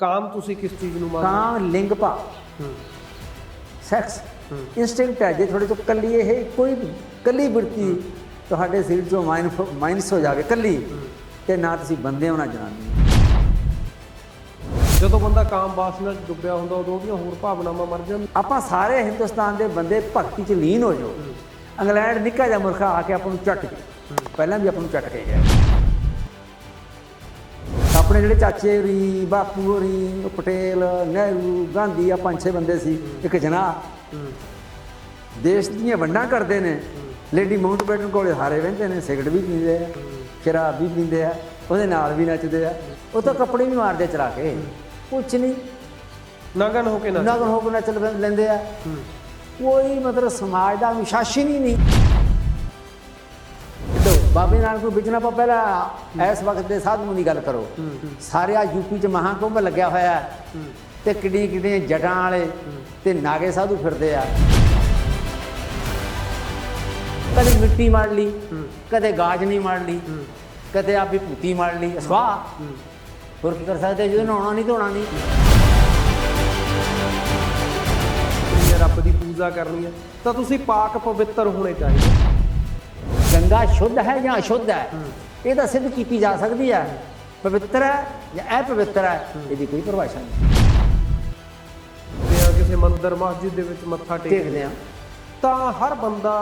ਕਾਮ ਤੁਸੀਂ ਕਿਸ ਚੀਜ਼ ਨੂੰ ਮੰਨਦੇ ਕਾਂ ਲਿੰਗ ਭਾ ਹੂੰ। ਸੈਕਸ ਇਨਸਟਿੰਕਟ ਹੈ। ਜੇ ਤੁਹਾਡੇ ਤੋਂ ਕੱਲੀ ਇਹ ਕੋਈ ਕੱਲੀ ਬਿਰਤੀ ਤੁਹਾਡੇ ਸਰੀਰ ਚੋਂ ਮਾਈਨਸ ਹੋ ਜਾਵੇ ਕੱਲੀ। ਤੇ ਨਾ ਤੁਸੀਂ ਬੰਦੇ ਹੋ ਨਾ ਜਨਾਨੀ। ਜਦੋਂ ਬੰਦਾ ਕਾਮ ਵਾਸਨਾ 'ਚ ਡੁੱਬਿਆ ਹੁੰਦਾ ਉਦੋਂ ਉਹਦੀਆਂ ਹੋਰ ਭਾਵਨਾਵਾਂ ਮਰ ਜਾਂਦੀਆਂ। ਆਪਾਂ ਸਾਰੇ ਹਿੰਦੁਸਤਾਨ ਦੇ ਬੰਦੇ ਭਗਤੀ ਚ ਲੀਨ ਹੋ ਜਾਓ। ਇੰਗਲੈਂਡ ਨਿੱਕਾ ਜਿਹਾ ਮੁਰਖਾ ਆ ਕੇ ਆਪਾਂ ਨੂੰ ਚੱਟ ਗਿਆ ਪਹਿਲਾਂ ਵੀ ਆਪਾਂ ਨੂੰ ਚੱਟ ਕੇ ਗਿਆ। ਆਪਣੇ ਜਿਹੜੇ ਚਾਚੇ ਹੋਰੀ ਬਾਪੂ ਹੋਰੀ ਉਹ ਪਟੇਲ ਨਹਿਰੂ ਗਾਂਧੀ ਆ ਪੰਜ ਛੇ ਬੰਦੇ ਸੀ ਇੱਕ ਜਨਾ ਦੇਸ਼ ਦੀਆਂ ਵੰਡਾਂ ਕਰਦੇ ਨੇ। ਲੇਡੀ ਮਾਊਂਟਬੈਟਨ ਕੋਲੇ ਹਾਰੇ ਵਹਿੰਦੇ ਨੇ ਸਿਗਰਟ ਵੀ ਪੀਂਦੇ ਆ ਸ਼ਰਾਬ ਵੀ ਪੀਂਦੇ ਆ ਉਹਦੇ ਨਾਲ ਵੀ ਨੱਚਦੇ ਆ। ਉਹ ਤਾਂ ਕੱਪੜੇ ਵੀ ਮਾਰਦੇ ਚਲਾ ਕੇ। ਕੁਛ ਨਹੀਂ। ਨਗਨ ਹੋ ਕੇ ਨਾ ਨਗਨ ਹੋ ਕੇ ਨੱਚ ਲੈਂਦੇ ਆ। ਕੋਈ ਮਤਲਬ ਸਮਾਜ ਦਾ ਅਨੁਸ਼ਾਸਨ ਹੀ ਨਹੀਂ। ਬਾਬੇ ਨਾਨਕ ਨੂੰ ਵਿਚਣਾ ਪਾ ਪਹਿਲਾਂ ਇਸ ਵਕਤ ਦੇ ਸਾਧੂ ਦੀ ਗੱਲ ਕਰੋ। ਸਾਰੇ ਆ ਯੂਪੀ ਚ ਮਹਾਕੁੰਭ ਲੱਗਿਆ ਹੋਇਆ ਹੈ। ਤੇ ਕਿੱਡੀ ਕਿੱਡੀਆਂ ਜਟਾਂ ਵਾਲੇ ਤੇ ਨਾਗੇ ਸਾਧੂ ਫਿਰਦੇ ਆ। ਕਦੇ ਮਿੱਟੀ ਮਾਰ ਲਈ ਕਦੇ ਗਾਜ ਨਹੀਂ ਮਾਰ ਲਈ ਕਦੇ ਆ ਭੂਤੀ ਮਾਰ ਲਈ ਸਵਾਹ ਹੋਰ ਕੀ ਕਰ ਸਕਦੇ ਜਦੋਂ ਨਹਾਉਣਾ ਨਹੀਂ ਧੋਣਾ ਨਹੀਂ। ਰੱਬ ਦੀ ਪੂਜਾ ਕਰਨੀ ਹੈ। ਤਾਂ ਤੁਸੀਂ ਪਾਕ ਪਵਿੱਤਰ ਹੋਣੇ ਚਾਹੀਦੇ। ਗੰਗਾ ਸ਼ੁੱਧ ਹੈ ਜਾਂ ਅਸ਼ੁੱਧ ਹੈ? ਇਹ ਤਾਂ ਸਿੱਧ ਕੀਤੀ ਜਾ ਸਕਦੀ ਹੈ। ਪਵਿੱਤਰ ਹੈ ਜਾਂ ਅਪਵਿੱਤਰ ਹੈ ਇਹਦੀ ਕੋਈ ਪਰਿਭਾਸ਼ਾ ਨਹੀਂ। ਤੇ ਕਿਸੇ ਮੰਦਿਰ ਮਸਜਿਦ ਦੇ ਵਿੱਚ ਮੱਥਾ ਟੇਕਦੇ ਆ ਤਾਂ ਹਰ ਬੰਦਾ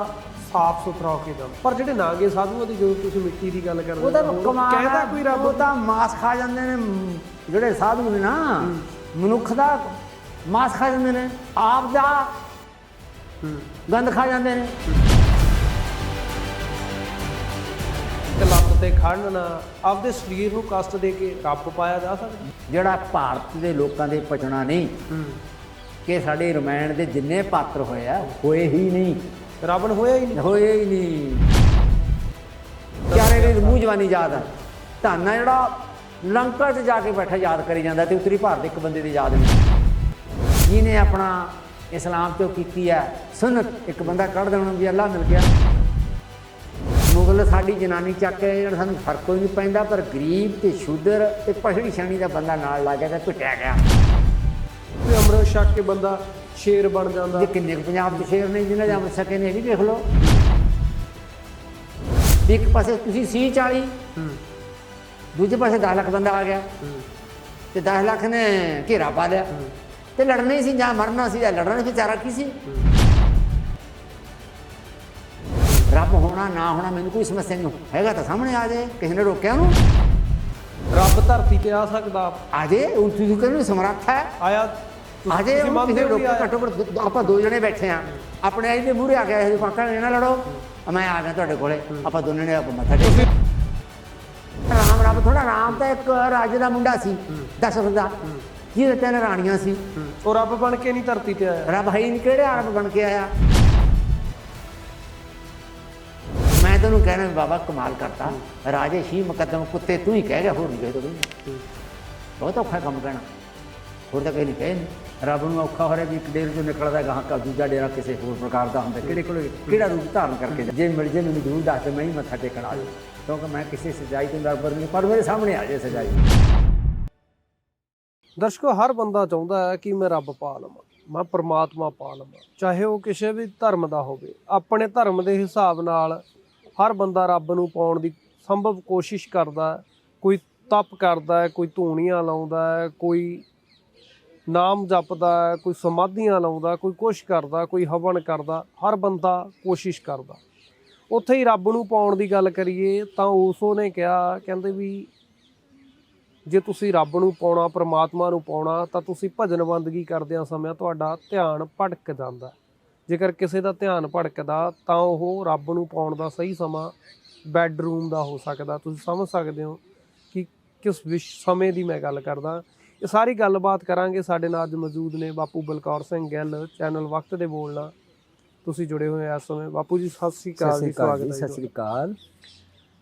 ਸਾਫ਼ ਸੁਥਰਾ ਹੋ ਕੇ ਜਾਂਦਾ ਪਰ ਜਿਹੜੇ ਨਾਗੇ ਸਾਧੂਆਂ ਦੀ ਜਦੋਂ ਤੁਸੀਂ ਮਿੱਟੀ ਦੀ ਗੱਲ ਕਰਦੇ ਉਹਦਾ ਕਮਾਲ ਕਹਿੰਦਾ ਕੋਈ ਰੱਬ ਉਹ ਤਾਂ ਮਾਸ ਖਾ ਜਾਂਦੇ ਨੇ ਜਿਹੜੇ ਸਾਧੂ ਨੇ ਨਾ ਮਨੁੱਖ ਦਾ ਮਾਸ ਖਾ ਜਾਂਦੇ ਨੇ ਆਪ ਦਾ। ਗੰਦ ਖਾ ਜਾਂਦੇ ਨੇ। ਤੇ ਖੜਨ ਆਪਦੇ ਸਰੀਰ ਨੂੰ ਕਸ਼ਟ ਦੇ ਕੇ ਰੱਬ ਪਾਇਆ ਜਾ ਸਕਦਾ। ਜਿਹੜਾ ਭਾਰਤ ਦੇ ਲੋਕਾਂ ਦੇ ਪਚਣਾ ਨਹੀਂ ਕਿ ਸਾਡੇ ਰਮਾਇਣ ਦੇ ਜਿੰਨੇ ਪਾਤਰ ਹੋਏ ਆ ਹੋਏ ਹੀ ਨਹੀਂ। ਨੂੰ ਹੋਇਆ ਹੀ ਨਹੀਂ। ਹੋਏ ਹੀ ਨਹੀਂ। ਚਾਰੇ ਦੇ ਮੂੰਹ ਜਵਾਨੀ ਯਾਦ ਆ। ਧੰਨਾ ਜਿਹੜਾ ਲੰਕਾ 'ਚ ਜਾ ਕੇ ਬੈਠਾ ਯਾਦ ਕਰੀ ਜਾਂਦਾ ਤੇ ਉੱਤਰੀ ਭਾਰਤ ਦੇ ਇੱਕ ਬੰਦੇ ਦੀ ਯਾਦ ਨਹੀਂ। ਜਿਹਨੇ ਆਪਣਾ ਇਸਲਾਮ ਤੋਂ ਕੀਤੀ ਹੈ ਸੁਨਤ ਇੱਕ ਬੰਦਾ ਕੱਢ ਦੇਣਾ ਵੀ ਅੱਲਾ ਮਿਲ ਗਿਆ। ਮੁਗਲ ਸਾਡੀ ਜਨਾਨੀ ਚੱਕ ਕੇ ਜਿਹੜਾ ਸਾਨੂੰ ਫ਼ਰਕ ਕੋਈ ਨਹੀਂ ਪੈਂਦਾ ਪਰ ਗਰੀਬ ਤੇ ਸ਼ੂਦਰ ਤੇ ਪਛੜੀ ਛਾਣੀ ਦਾ ਬੰਦਾ ਨਾਲ ਲੱਗ ਗਿਆ ਤੇ ਪਿੱਟਿਆ ਗਿਆ। ਤੇ ਅੰਮ੍ਰਿਤ ਛਕ ਕੇ ਬੰਦਾ ਸ਼ੇਰ ਬਣ ਜਾਂਦਾ। ਜੇ ਕਿੰਨੇ ਕੁ ਪੰਜਾਬ ਦੇ ਸ਼ੇਰ ਨੇ ਜਿਹਨਾਂ ਜਾਂ ਸਕੇ ਨੇ ਇਹ ਵੀ ਦੇਖ ਲਓ। ਵੀ ਇੱਕ ਪਾਸੇ ਤੁਸੀਂ ਸੀ 40 ਹੂੰ। ਦੂਜੇ ਪਾਸੇ 10 ਲੱਖ ਬੰਦਾ ਆ ਗਿਆ। ਤੇ 10 ਲੱਖ ਨੇ ਘੇਰਾ ਪਾ ਲਿਆ। ਤੇ ਲੜਨਾ ਹੀ ਸੀ ਜਾਂ ਮਰਨਾ ਸੀ ਜਾਂ ਲੜਨਾ ਸੀ ਵਿਚਾਰਾ ਕੀ ਸੀ? ਰੱਬ ਹੋਣਾ ਨਾ ਹੋਣਾ ਮੈਨੂੰ ਕੋਈ ਸਮੱਸਿਆ ਨਹੀਂ। ਹੈਗਾ ਤਾਂ ਸਾਹਮਣੇ ਆ ਜਾਏ ਕਿਸੇ ਨੇ ਰੋਕਿਆ ਉਹਨੂੰ। ਰੱਬ ਧਰਤੀ ਤੇ ਆ ਸਕਦਾ। ਆ ਜਾਏ ਉਹ ਤੁਸੀਂ ਕਹਿੰਦੇ ਸਮਰੱਥ ਹੈ। ਆਇਆ ਆ ਜਾਏ ਤੁਸੀਂ ਮੰਨਦੇ ਕਿਸੇ ਹੋ ਵੀ ਰੋਕੇ ਆਇਆ? ਘੱਟੋ ਘੱਟ ਦੋ- ਆਪਾਂ ਦੋ ਜਣੇ ਬੈਠੇ ਆ ਆਪਣੇ ਆਈ ਦੇ ਮੂਹਰੇ ਆ ਗਿਆ ਇਹ ਪਾਕਾ ਨਾ ਲੜੋ। ਮੈਂ ਆ ਗਿਆ ਤੁਹਾਡੇ ਕੋਲੇ। ਆਪਾਂ ਦੋਨੇ ਨੇ ਆਪਾਂ ਮੱਥਾ ਟੇਕ ਰਾਮ ਰੱਬ ਥੋੜਾ ਰਾਮ ਤਾਂ ਇੱਕ ਰਾਜੇ ਦਾ ਮੁੰਡਾ ਸੀ। ਦਸ਼ਰਥ ਦਾ ਜਿਹਦੇ ਤਿੰਨ ਰਾਣੀਆਂ ਸੀ। ਉਹ ਰੱਬ ਬਣ ਕੇ ਨਹੀਂ ਧਰਤੀ ਤੇ ਆਇਆ। ਰੱਬ ਹੈ ਹੀ ਨਹੀਂ ਕਿਹੜੇ ਆਰਬ ਬਣ ਕੇ ਆਇਆ? ਤੈਨੂੰ ਕਹਿਣਾ ਬਾਬਾ ਕਮਾਲ ਕਰਤਾ। ਰਾਜੇ ਸ਼ੀ ਮੁਕੱਦਮ ਕੁੱਤੇ ਤੂੰ ਹੀ ਕਹਿ ਗਿਆ, ਹੋਰ ਨਹੀਂ ਕਹਿ ਤੋ ਬਹੁਤ ਔਖਾ ਕੰਮ ਕਹਿਣਾ। ਹੋਰ ਤਾਂ ਕਹੀ ਨਹੀਂ ਕਹੇ ਰੱਬ ਨੂੰ ਔਖਾ ਹੋ ਰਿਹਾ ਵੀ ਇੱਕ ਡੇਰ ਚੋਂ ਨਿਕਲਦਾ ਗਾਹਾਂ ਕਾ ਦੂਜਾ ਡੇਰਾ ਕਿਸੇ ਹੋਰ ਪ੍ਰਕਾਰ ਦਾ ਹੁੰਦਾ। ਕਿਹੜੇ ਕੋਲ ਕਿਹੜਾ ਰੂਪ ਧਾਰਨ ਕਰਕੇ ਜੇ ਮਿਲ ਜੇ ਮੈਨੂੰ ਜ਼ਰੂਰ ਦੱਸ ਦੇ ਮੈਂ ਹੀ ਮੱਥਾ ਟੇਕਣ ਆ ਕਿਉਂਕਿ ਮੈਂ ਕਿਸੇ ਸਜਾਈ ਤੋਂ ਡਰ ਨਹੀਂ, ਪਰ ਮੇਰੇ ਸਾਹਮਣੇ ਆ ਜੇ ਸਜਾਈ। ਦਰਸ਼ਕੋ, ਹਰ ਬੰਦਾ ਚਾਹੁੰਦਾ ਹੈ ਕਿ ਮੈਂ ਰੱਬ ਪਾ ਲਵਾਂ, ਮੈਂ ਪਰਮਾਤਮਾ ਪਾ ਲਵਾਂ। ਚਾਹੇ ਉਹ ਕਿਸੇ ਵੀ ਧਰਮ ਦਾ ਹੋਵੇ, ਆਪਣੇ ਧਰਮ ਦੇ ਹਿਸਾਬ ਨਾਲ ਹਰ ਬੰਦਾ ਰੱਬ ਨੂੰ ਪਾਉਣ ਦੀ ਸੰਭਵ ਕੋਸ਼ਿਸ਼ ਕਰਦਾ ਕੋਈ ਤਪ ਕਰਦਾ ਕੋਈ ਧੂਣੀਆਂ ਲਾਉਂਦਾ ਕੋਈ ਨਾਮ ਜਪਦਾ ਕੋਈ ਸਮਾਧੀਆਂ ਲਾਉਂਦਾ, ਕੋਈ ਕੁਛ ਕਰਦਾ, ਕੋਈ ਹਵਨ ਕਰਦਾ, ਹਰ ਬੰਦਾ ਕੋਸ਼ਿਸ਼ ਕਰਦਾ। ਉੱਥੇ ਹੀ ਰੱਬ ਨੂੰ ਪਾਉਣ ਦੀ ਗੱਲ ਕਰੀਏ ਤਾਂ ਉਸੋ ਨੇ ਕਿਹਾ, ਕਹਿੰਦੇ ਵੀ ਜੇ ਤੁਸੀਂ ਰੱਬ ਨੂੰ ਪਾਉਣਾ, ਪਰਮਾਤਮਾ ਨੂੰ ਪਾਉਣਾ ਤਾਂ ਤੁਸੀਂ ਭਜਨ ਬੰਦਗੀ ਕਰਦਿਆਂ ਸਮੇਂ ਤੁਹਾਡਾ ਧਿਆਨ ਭਟਕ ਜਾਂਦਾ ਜੇਕਰ ਕਿਸੇ ਦਾ ਧਿਆਨ ਭਟਕਦਾ ਤਾਂ ਉਹ ਰੱਬ ਨੂੰ ਪਾਉਣ ਦਾ ਸਹੀ ਸਮਾਂ ਬੈੱਡਰੂਮ ਦਾ ਹੋ ਸਕਦਾ। ਤੁਸੀਂ ਸਮਝ ਸਕਦੇ ਹੋ ਕਿ ਕਿਸ ਵਿਸ਼ ਸਮੇਂ ਦੀ ਮੈਂ ਗੱਲ ਕਰਦਾ। ਇਹ ਸਾਰੀ ਗੱਲਬਾਤ ਕਰਾਂਗੇ। ਸਾਡੇ ਨਾਲ ਅੱਜ ਮੌਜੂਦ ਨੇ ਬਾਪੂ ਬਲਕੌਰ ਸਿੰਘ ਗਿੱਲ ਚੈਨਲ ਵਕਤ ਦੇ ਬੋਲਣਾ ਤੁਸੀਂ ਜੁੜੇ ਹੋਏ ਆ ਇਸ ਸਮੇਂ। ਬਾਪੂ ਜੀ ਸਤਿ ਸ੍ਰੀ ਅਕਾਲ ਜੀ ਸਵਾਗਤ ਹੈ ਸਤਿ ਸ੍ਰੀ ਅਕਾਲ।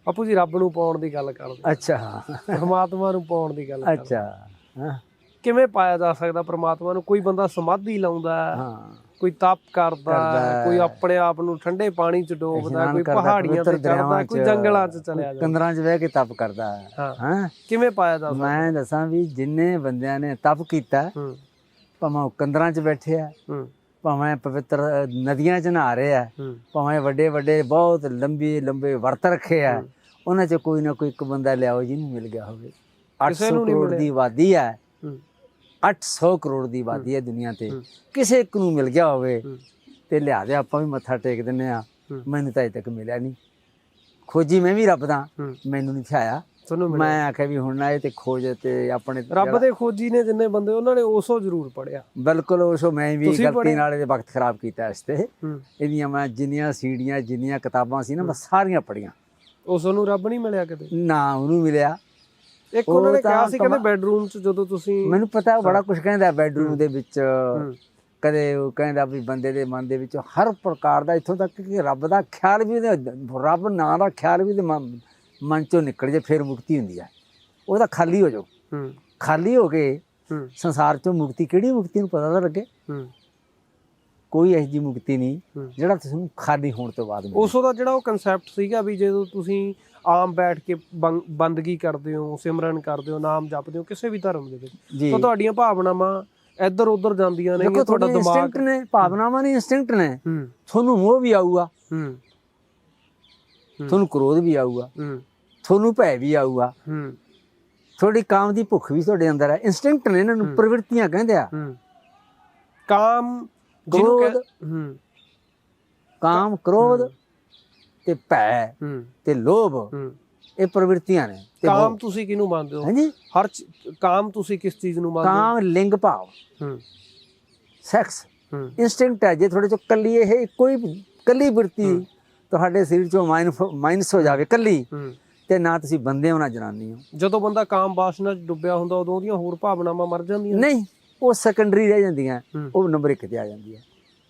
ਬਾਪੂ ਜੀ ਰੱਬ ਨੂੰ ਪਾਉਣ ਦੀ ਗੱਲ ਕਰਦੇ ਅੱਛਾ। ਪਰਮਾਤਮਾ ਨੂੰ ਪਾਉਣ ਦੀ ਗੱਲ ਕਰਦੇ ਅੱਛਾ। ਕਿਵੇਂ ਪਾਇਆ ਜਾ ਸਕਦਾ? ਪ੍ਰਮਾਤਮਾ ਨੂੰ ਕੋਈ ਬੰਦਾ ਸਮਾਧੀ ਲਾਉਂਦਾ ਹਾਂ। ਕੋਈ ਤਪ ਕਰਦਾ। ਕੋਈ ਆਪਣੇ ਆਪ ਨੂੰ ਠੰਡੇ ਪਾਣੀ ਚ ਡੋਬਦਾ ਕੋਈ ਪਹਾੜੀਆਂ ਤੇ ਚੜਦਾ ਕੋਈ ਜੰਗਲਾਂ ਚ ਚਲਿਆ ਜਾਂਦਾ। ਕੰਦਰਾਂ 'ਚ ਬਹਿ ਕੇ ਤਪ ਕਰਦਾ ਹੈ। ਕਿਵੇਂ ਪਾਇਆ ਸਕਦਾ ਮੈਂ ਦੱਸਾਂ ਵੀ ਜਿੰਨੇ ਬੰਦਿਆਂ ਨੇ ਤਪ ਕੀਤਾ ਭਾਵੇਂ ਕੰਦਰਾਂ 'ਚ ਬੈਠੇ ਆ ਭਾਵੇਂ ਪਵਿੱਤਰ ਨਦੀਆਂ 'ਚ ਨਹਾ ਰਹੇ ਆ ਭਾਵੇਂ ਵੱਡੇ ਵੱਡੇ ਬਹੁਤ ਲੰਬੀ ਲੰਬੇ ਵਰਤ ਰੱਖੇ ਆ। ਉਹਨਾਂ 'ਚ ਕੋਈ ਨਾ ਕੋਈ ਇੱਕ ਬੰਦਾ ਲਿਆਓ ਜਿਹਨੂੰ ਮਿਲ ਗਿਆ ਹੋਵੇ। ਕਿਸੇ 800 ਨੂੰ ਨਹੀਂ ਕਰੋੜ। ਦੀ ਆਬਾਦੀ ਹੂੰ। 800 ਕਰੋੜ ਦੀ ਆਬਾਦੀ ਹੈ ਦੁਨੀਆ ਤੇ। ਕਿਸੇ ਇੱਕ ਨੂੰ ਮਿਲ ਗਿਆ ਹੋਵੇ ਤੇ ਲਿਆ ਦੇ ਆਪਾਂ ਵੀ ਮੱਥਾ ਟੇਕ ਦਿੰਨੇ ਆ। ਮੈਨੂੰ ਤਾਂ ਅਜੇ ਤੱਕ ਮਿਲਿਆ ਨਹੀਂ। ਖੋਜੀ ਮੈਂ ਵੀ ਰੱਬ ਦਾ ਮੈਨੂੰ ਨਹੀਂ ਥਿਆਇਆ ਮੈਂ ਆਖਿਆ ਵੀ ਹੁਣ ਨਾ ਇਹ ਤੇ ਖੋਜ ਤੇ ਆਪਣੇ ਰੱਬ ਦੇ ਖੋਜੀ ਨੇ ਜਿੰਨੇ ਬੰਦੇ ਉਹਨਾਂ ਨੇ ਉਸੋ ਜ਼ਰੂਰ ਪੜਿਆ ਬਿਲਕੁਲ ਉਸ ਮੈਂ ਵੀ ਗਲਤੀ? ਨਾਲ ਇਹਦੇ ਵਕਤ ਖਰਾਬ ਕੀਤਾ ਇਸ ਤੇ। ਇਹਦੀਆਂ ਮੈਂ ਜਿੰਨੀਆਂ ਸੀੜੀਆਂ ਜਿੰਨੀਆਂ ਕਿਤਾਬਾਂ ਸੀ ਨਾ ਮੈਂ ਸਾਰੀਆਂ ਪੜੀਆਂ ਉਸ ਨੂੰ ਰੱਬ ਨਹੀਂ ਮਿਲਿਆ ਕਿਤੇ ਨਾ ਉਹਨੂੰ ਮਿਲਿਆ। ਇੱਕ ਉਹਨਾਂ ਨੇ ਕਿਹਾ ਸੀ ਕਹਿੰਦੇ ਬੈੱਡਰੂਮ 'ਚ ਜਦੋਂ ਤੁਸੀਂ ਮੈਨੂੰ ਪਤਾ ਉਹ ਬੜਾ ਕੁਝ ਕਹਿੰਦਾ ਬੈਡਰੂਮ ਦੇ ਵਿੱਚ। ਕਦੇ ਉਹ ਕਹਿੰਦਾ ਵੀ ਬੰਦੇ ਦੇ ਮਨ ਦੇ ਵਿੱਚ ਹਰ ਪ੍ਰਕਾਰ ਦਾ ਇੱਥੋਂ ਤੱਕ ਕਿ ਰੱਬ ਦਾ ਖਿਆਲ ਵੀ ਉਹਦੇ- ਰੱਬ ਨਾਂ ਦਾ ਖਿਆਲ ਵੀ ਮਨ ਚੋਂ ਨਿਕਲ ਜੇ ਫਿਰ ਮੁਕਤੀ ਹੁੰਦੀ ਹੈ ਉਹ ਤਾਂ ਖਾਲੀ ਹੋ ਜਾਓ। ਖਾਲੀ ਹੋ ਕੇ ਸੰਸਾਰ ਚੋਂ ਮੁਕਤੀ ਕਿਹੜੀ ਮੁਕਤੀ ਨੂੰ ਪਤਾ ਤਾਂ ਲੱਗੇ? ਕੋਈ ਇਹੋ ਜਿਹੀ ਮੁਕਤੀ ਨਹੀਂ। ਜਿਹੜਾ ਤੁਹਾਨੂੰ ਖਾਲੀ ਹੋਣ ਤੋਂ ਬਾਅਦ ਉਸੋ ਦਾ ਜਿਹੜਾ ਉਹ ਕਨਸੈਪਟ ਸੀਗਾ ਵੀ ਜਦੋਂ ਤੁਸੀਂ ਆਮ ਬੈਠ ਕੇ ਬੰਦਗੀ ਕਰਦੇ ਹੋ ਸਿਮਰਨ ਕਰਦੇ ਹੋ ਨਾਮ ਜਪਦੇ ਹੋ ਕਿਸੇ ਵੀ ਧਰਮ ਦੇ ਵਿੱਚ। ਤਾਂ ਤੁਹਾਡੀਆਂ ਭਾਵਨਾਵਾਂ ਇੱਧਰ ਉੱਧਰ ਜਾਂਦੀਆਂ ਨੇ ਤੁਹਾਡਾ ਦਿਮਾਗ ਇਨਸਟਿੰਕਟ ਨੇ ਭਾਵਨਾਵਾਂ ਨੇ ਇਨਸਟਿੰਕਟ ਨੇ। ਤੁਹਾਨੂੰ ਮੋਹ ਵੀ ਆਊਗਾ। ਤੁਹਾਨੂੰ ਕ੍ਰੋਧ ਵੀ ਆਊਗਾ। ਤੁਹਾਨੂੰ ਭੈ ਵੀ ਆਊਗਾ। ਤੁਹਾਡੀ ਕਾਮ ਦੀ ਭੁੱਖ ਵੀ ਤੁਹਾਡੇ ਅੰਦਰ ਹੈ ਇਨਸਟਿੰਕਟ ਨੇ ਇਹਨਾਂ ਨੂੰ ਪ੍ਰਵਿਰਤੀਆਂ ਕਹਿੰਦੇ ਆ। ਕਾਮ ਕ੍ਰੋਧ। ਕਾਮ ਕ੍ਰੋਧ। ਤੇ ਭੈ ਤੇ ਲੋਭ ਇਹ ਪ੍ਰਵਿਰਤੀਆਂ ਨੇ ਤੇ ਕਾਮ। ਤੁਸੀਂ ਕਿਹਨੂੰ ਮੰਨਦੇ ਹੋ? ਹਾਂਜੀ। ਹਰ ਕਾਮ ਤੁਸੀਂ ਕਿਸ ਚੀਜ਼ ਨੂੰ ਮੰਨਦੇ ਹੋ? ਕਾਮ ਲਿੰਗ ਭਾਵ। ਹੂੰ। ਸੈਕਸ। ਇਨਸਟਿੰਕਟ ਹੈ ਜੇ ਤੁਹਾਡੇ ਚੋਂ ਕੱਲੀ ਇਹ ਕੋਈ ਕੱਲੀ ਬਿਰਤੀ ਤੁਹਾਡੇ ਸਰੀਰ ਚੋਂ ਮਾਈਨਸ ਹੋ ਜਾਵੇ ਕੱਲੀ। ਤੇ ਨਾ ਤੁਸੀਂ ਬੰਦੇ ਹੋ ਨਾ ਜਨਾਨੀ ਹੋ। ਜਦੋਂ ਬੰਦਾ ਕਾਮ ਵਾਸਨਾ 'ਚ ਡੁੱਬਿਆ ਹੁੰਦਾ ਉਦੋਂ ਉਹਦੀਆਂ ਹੋਰ ਭਾਵਨਾਵਾਂ ਮਰ ਜਾਂਦੀਆਂ। ਨਹੀਂ ਉਹ ਸੈਕੰਡਰੀ ਰਹਿ ਜਾਂਦੀਆਂ। ਉਹ ਨੰਬਰ 1 ਤੇ ਆ ਜਾਂਦੀ ਹੈ।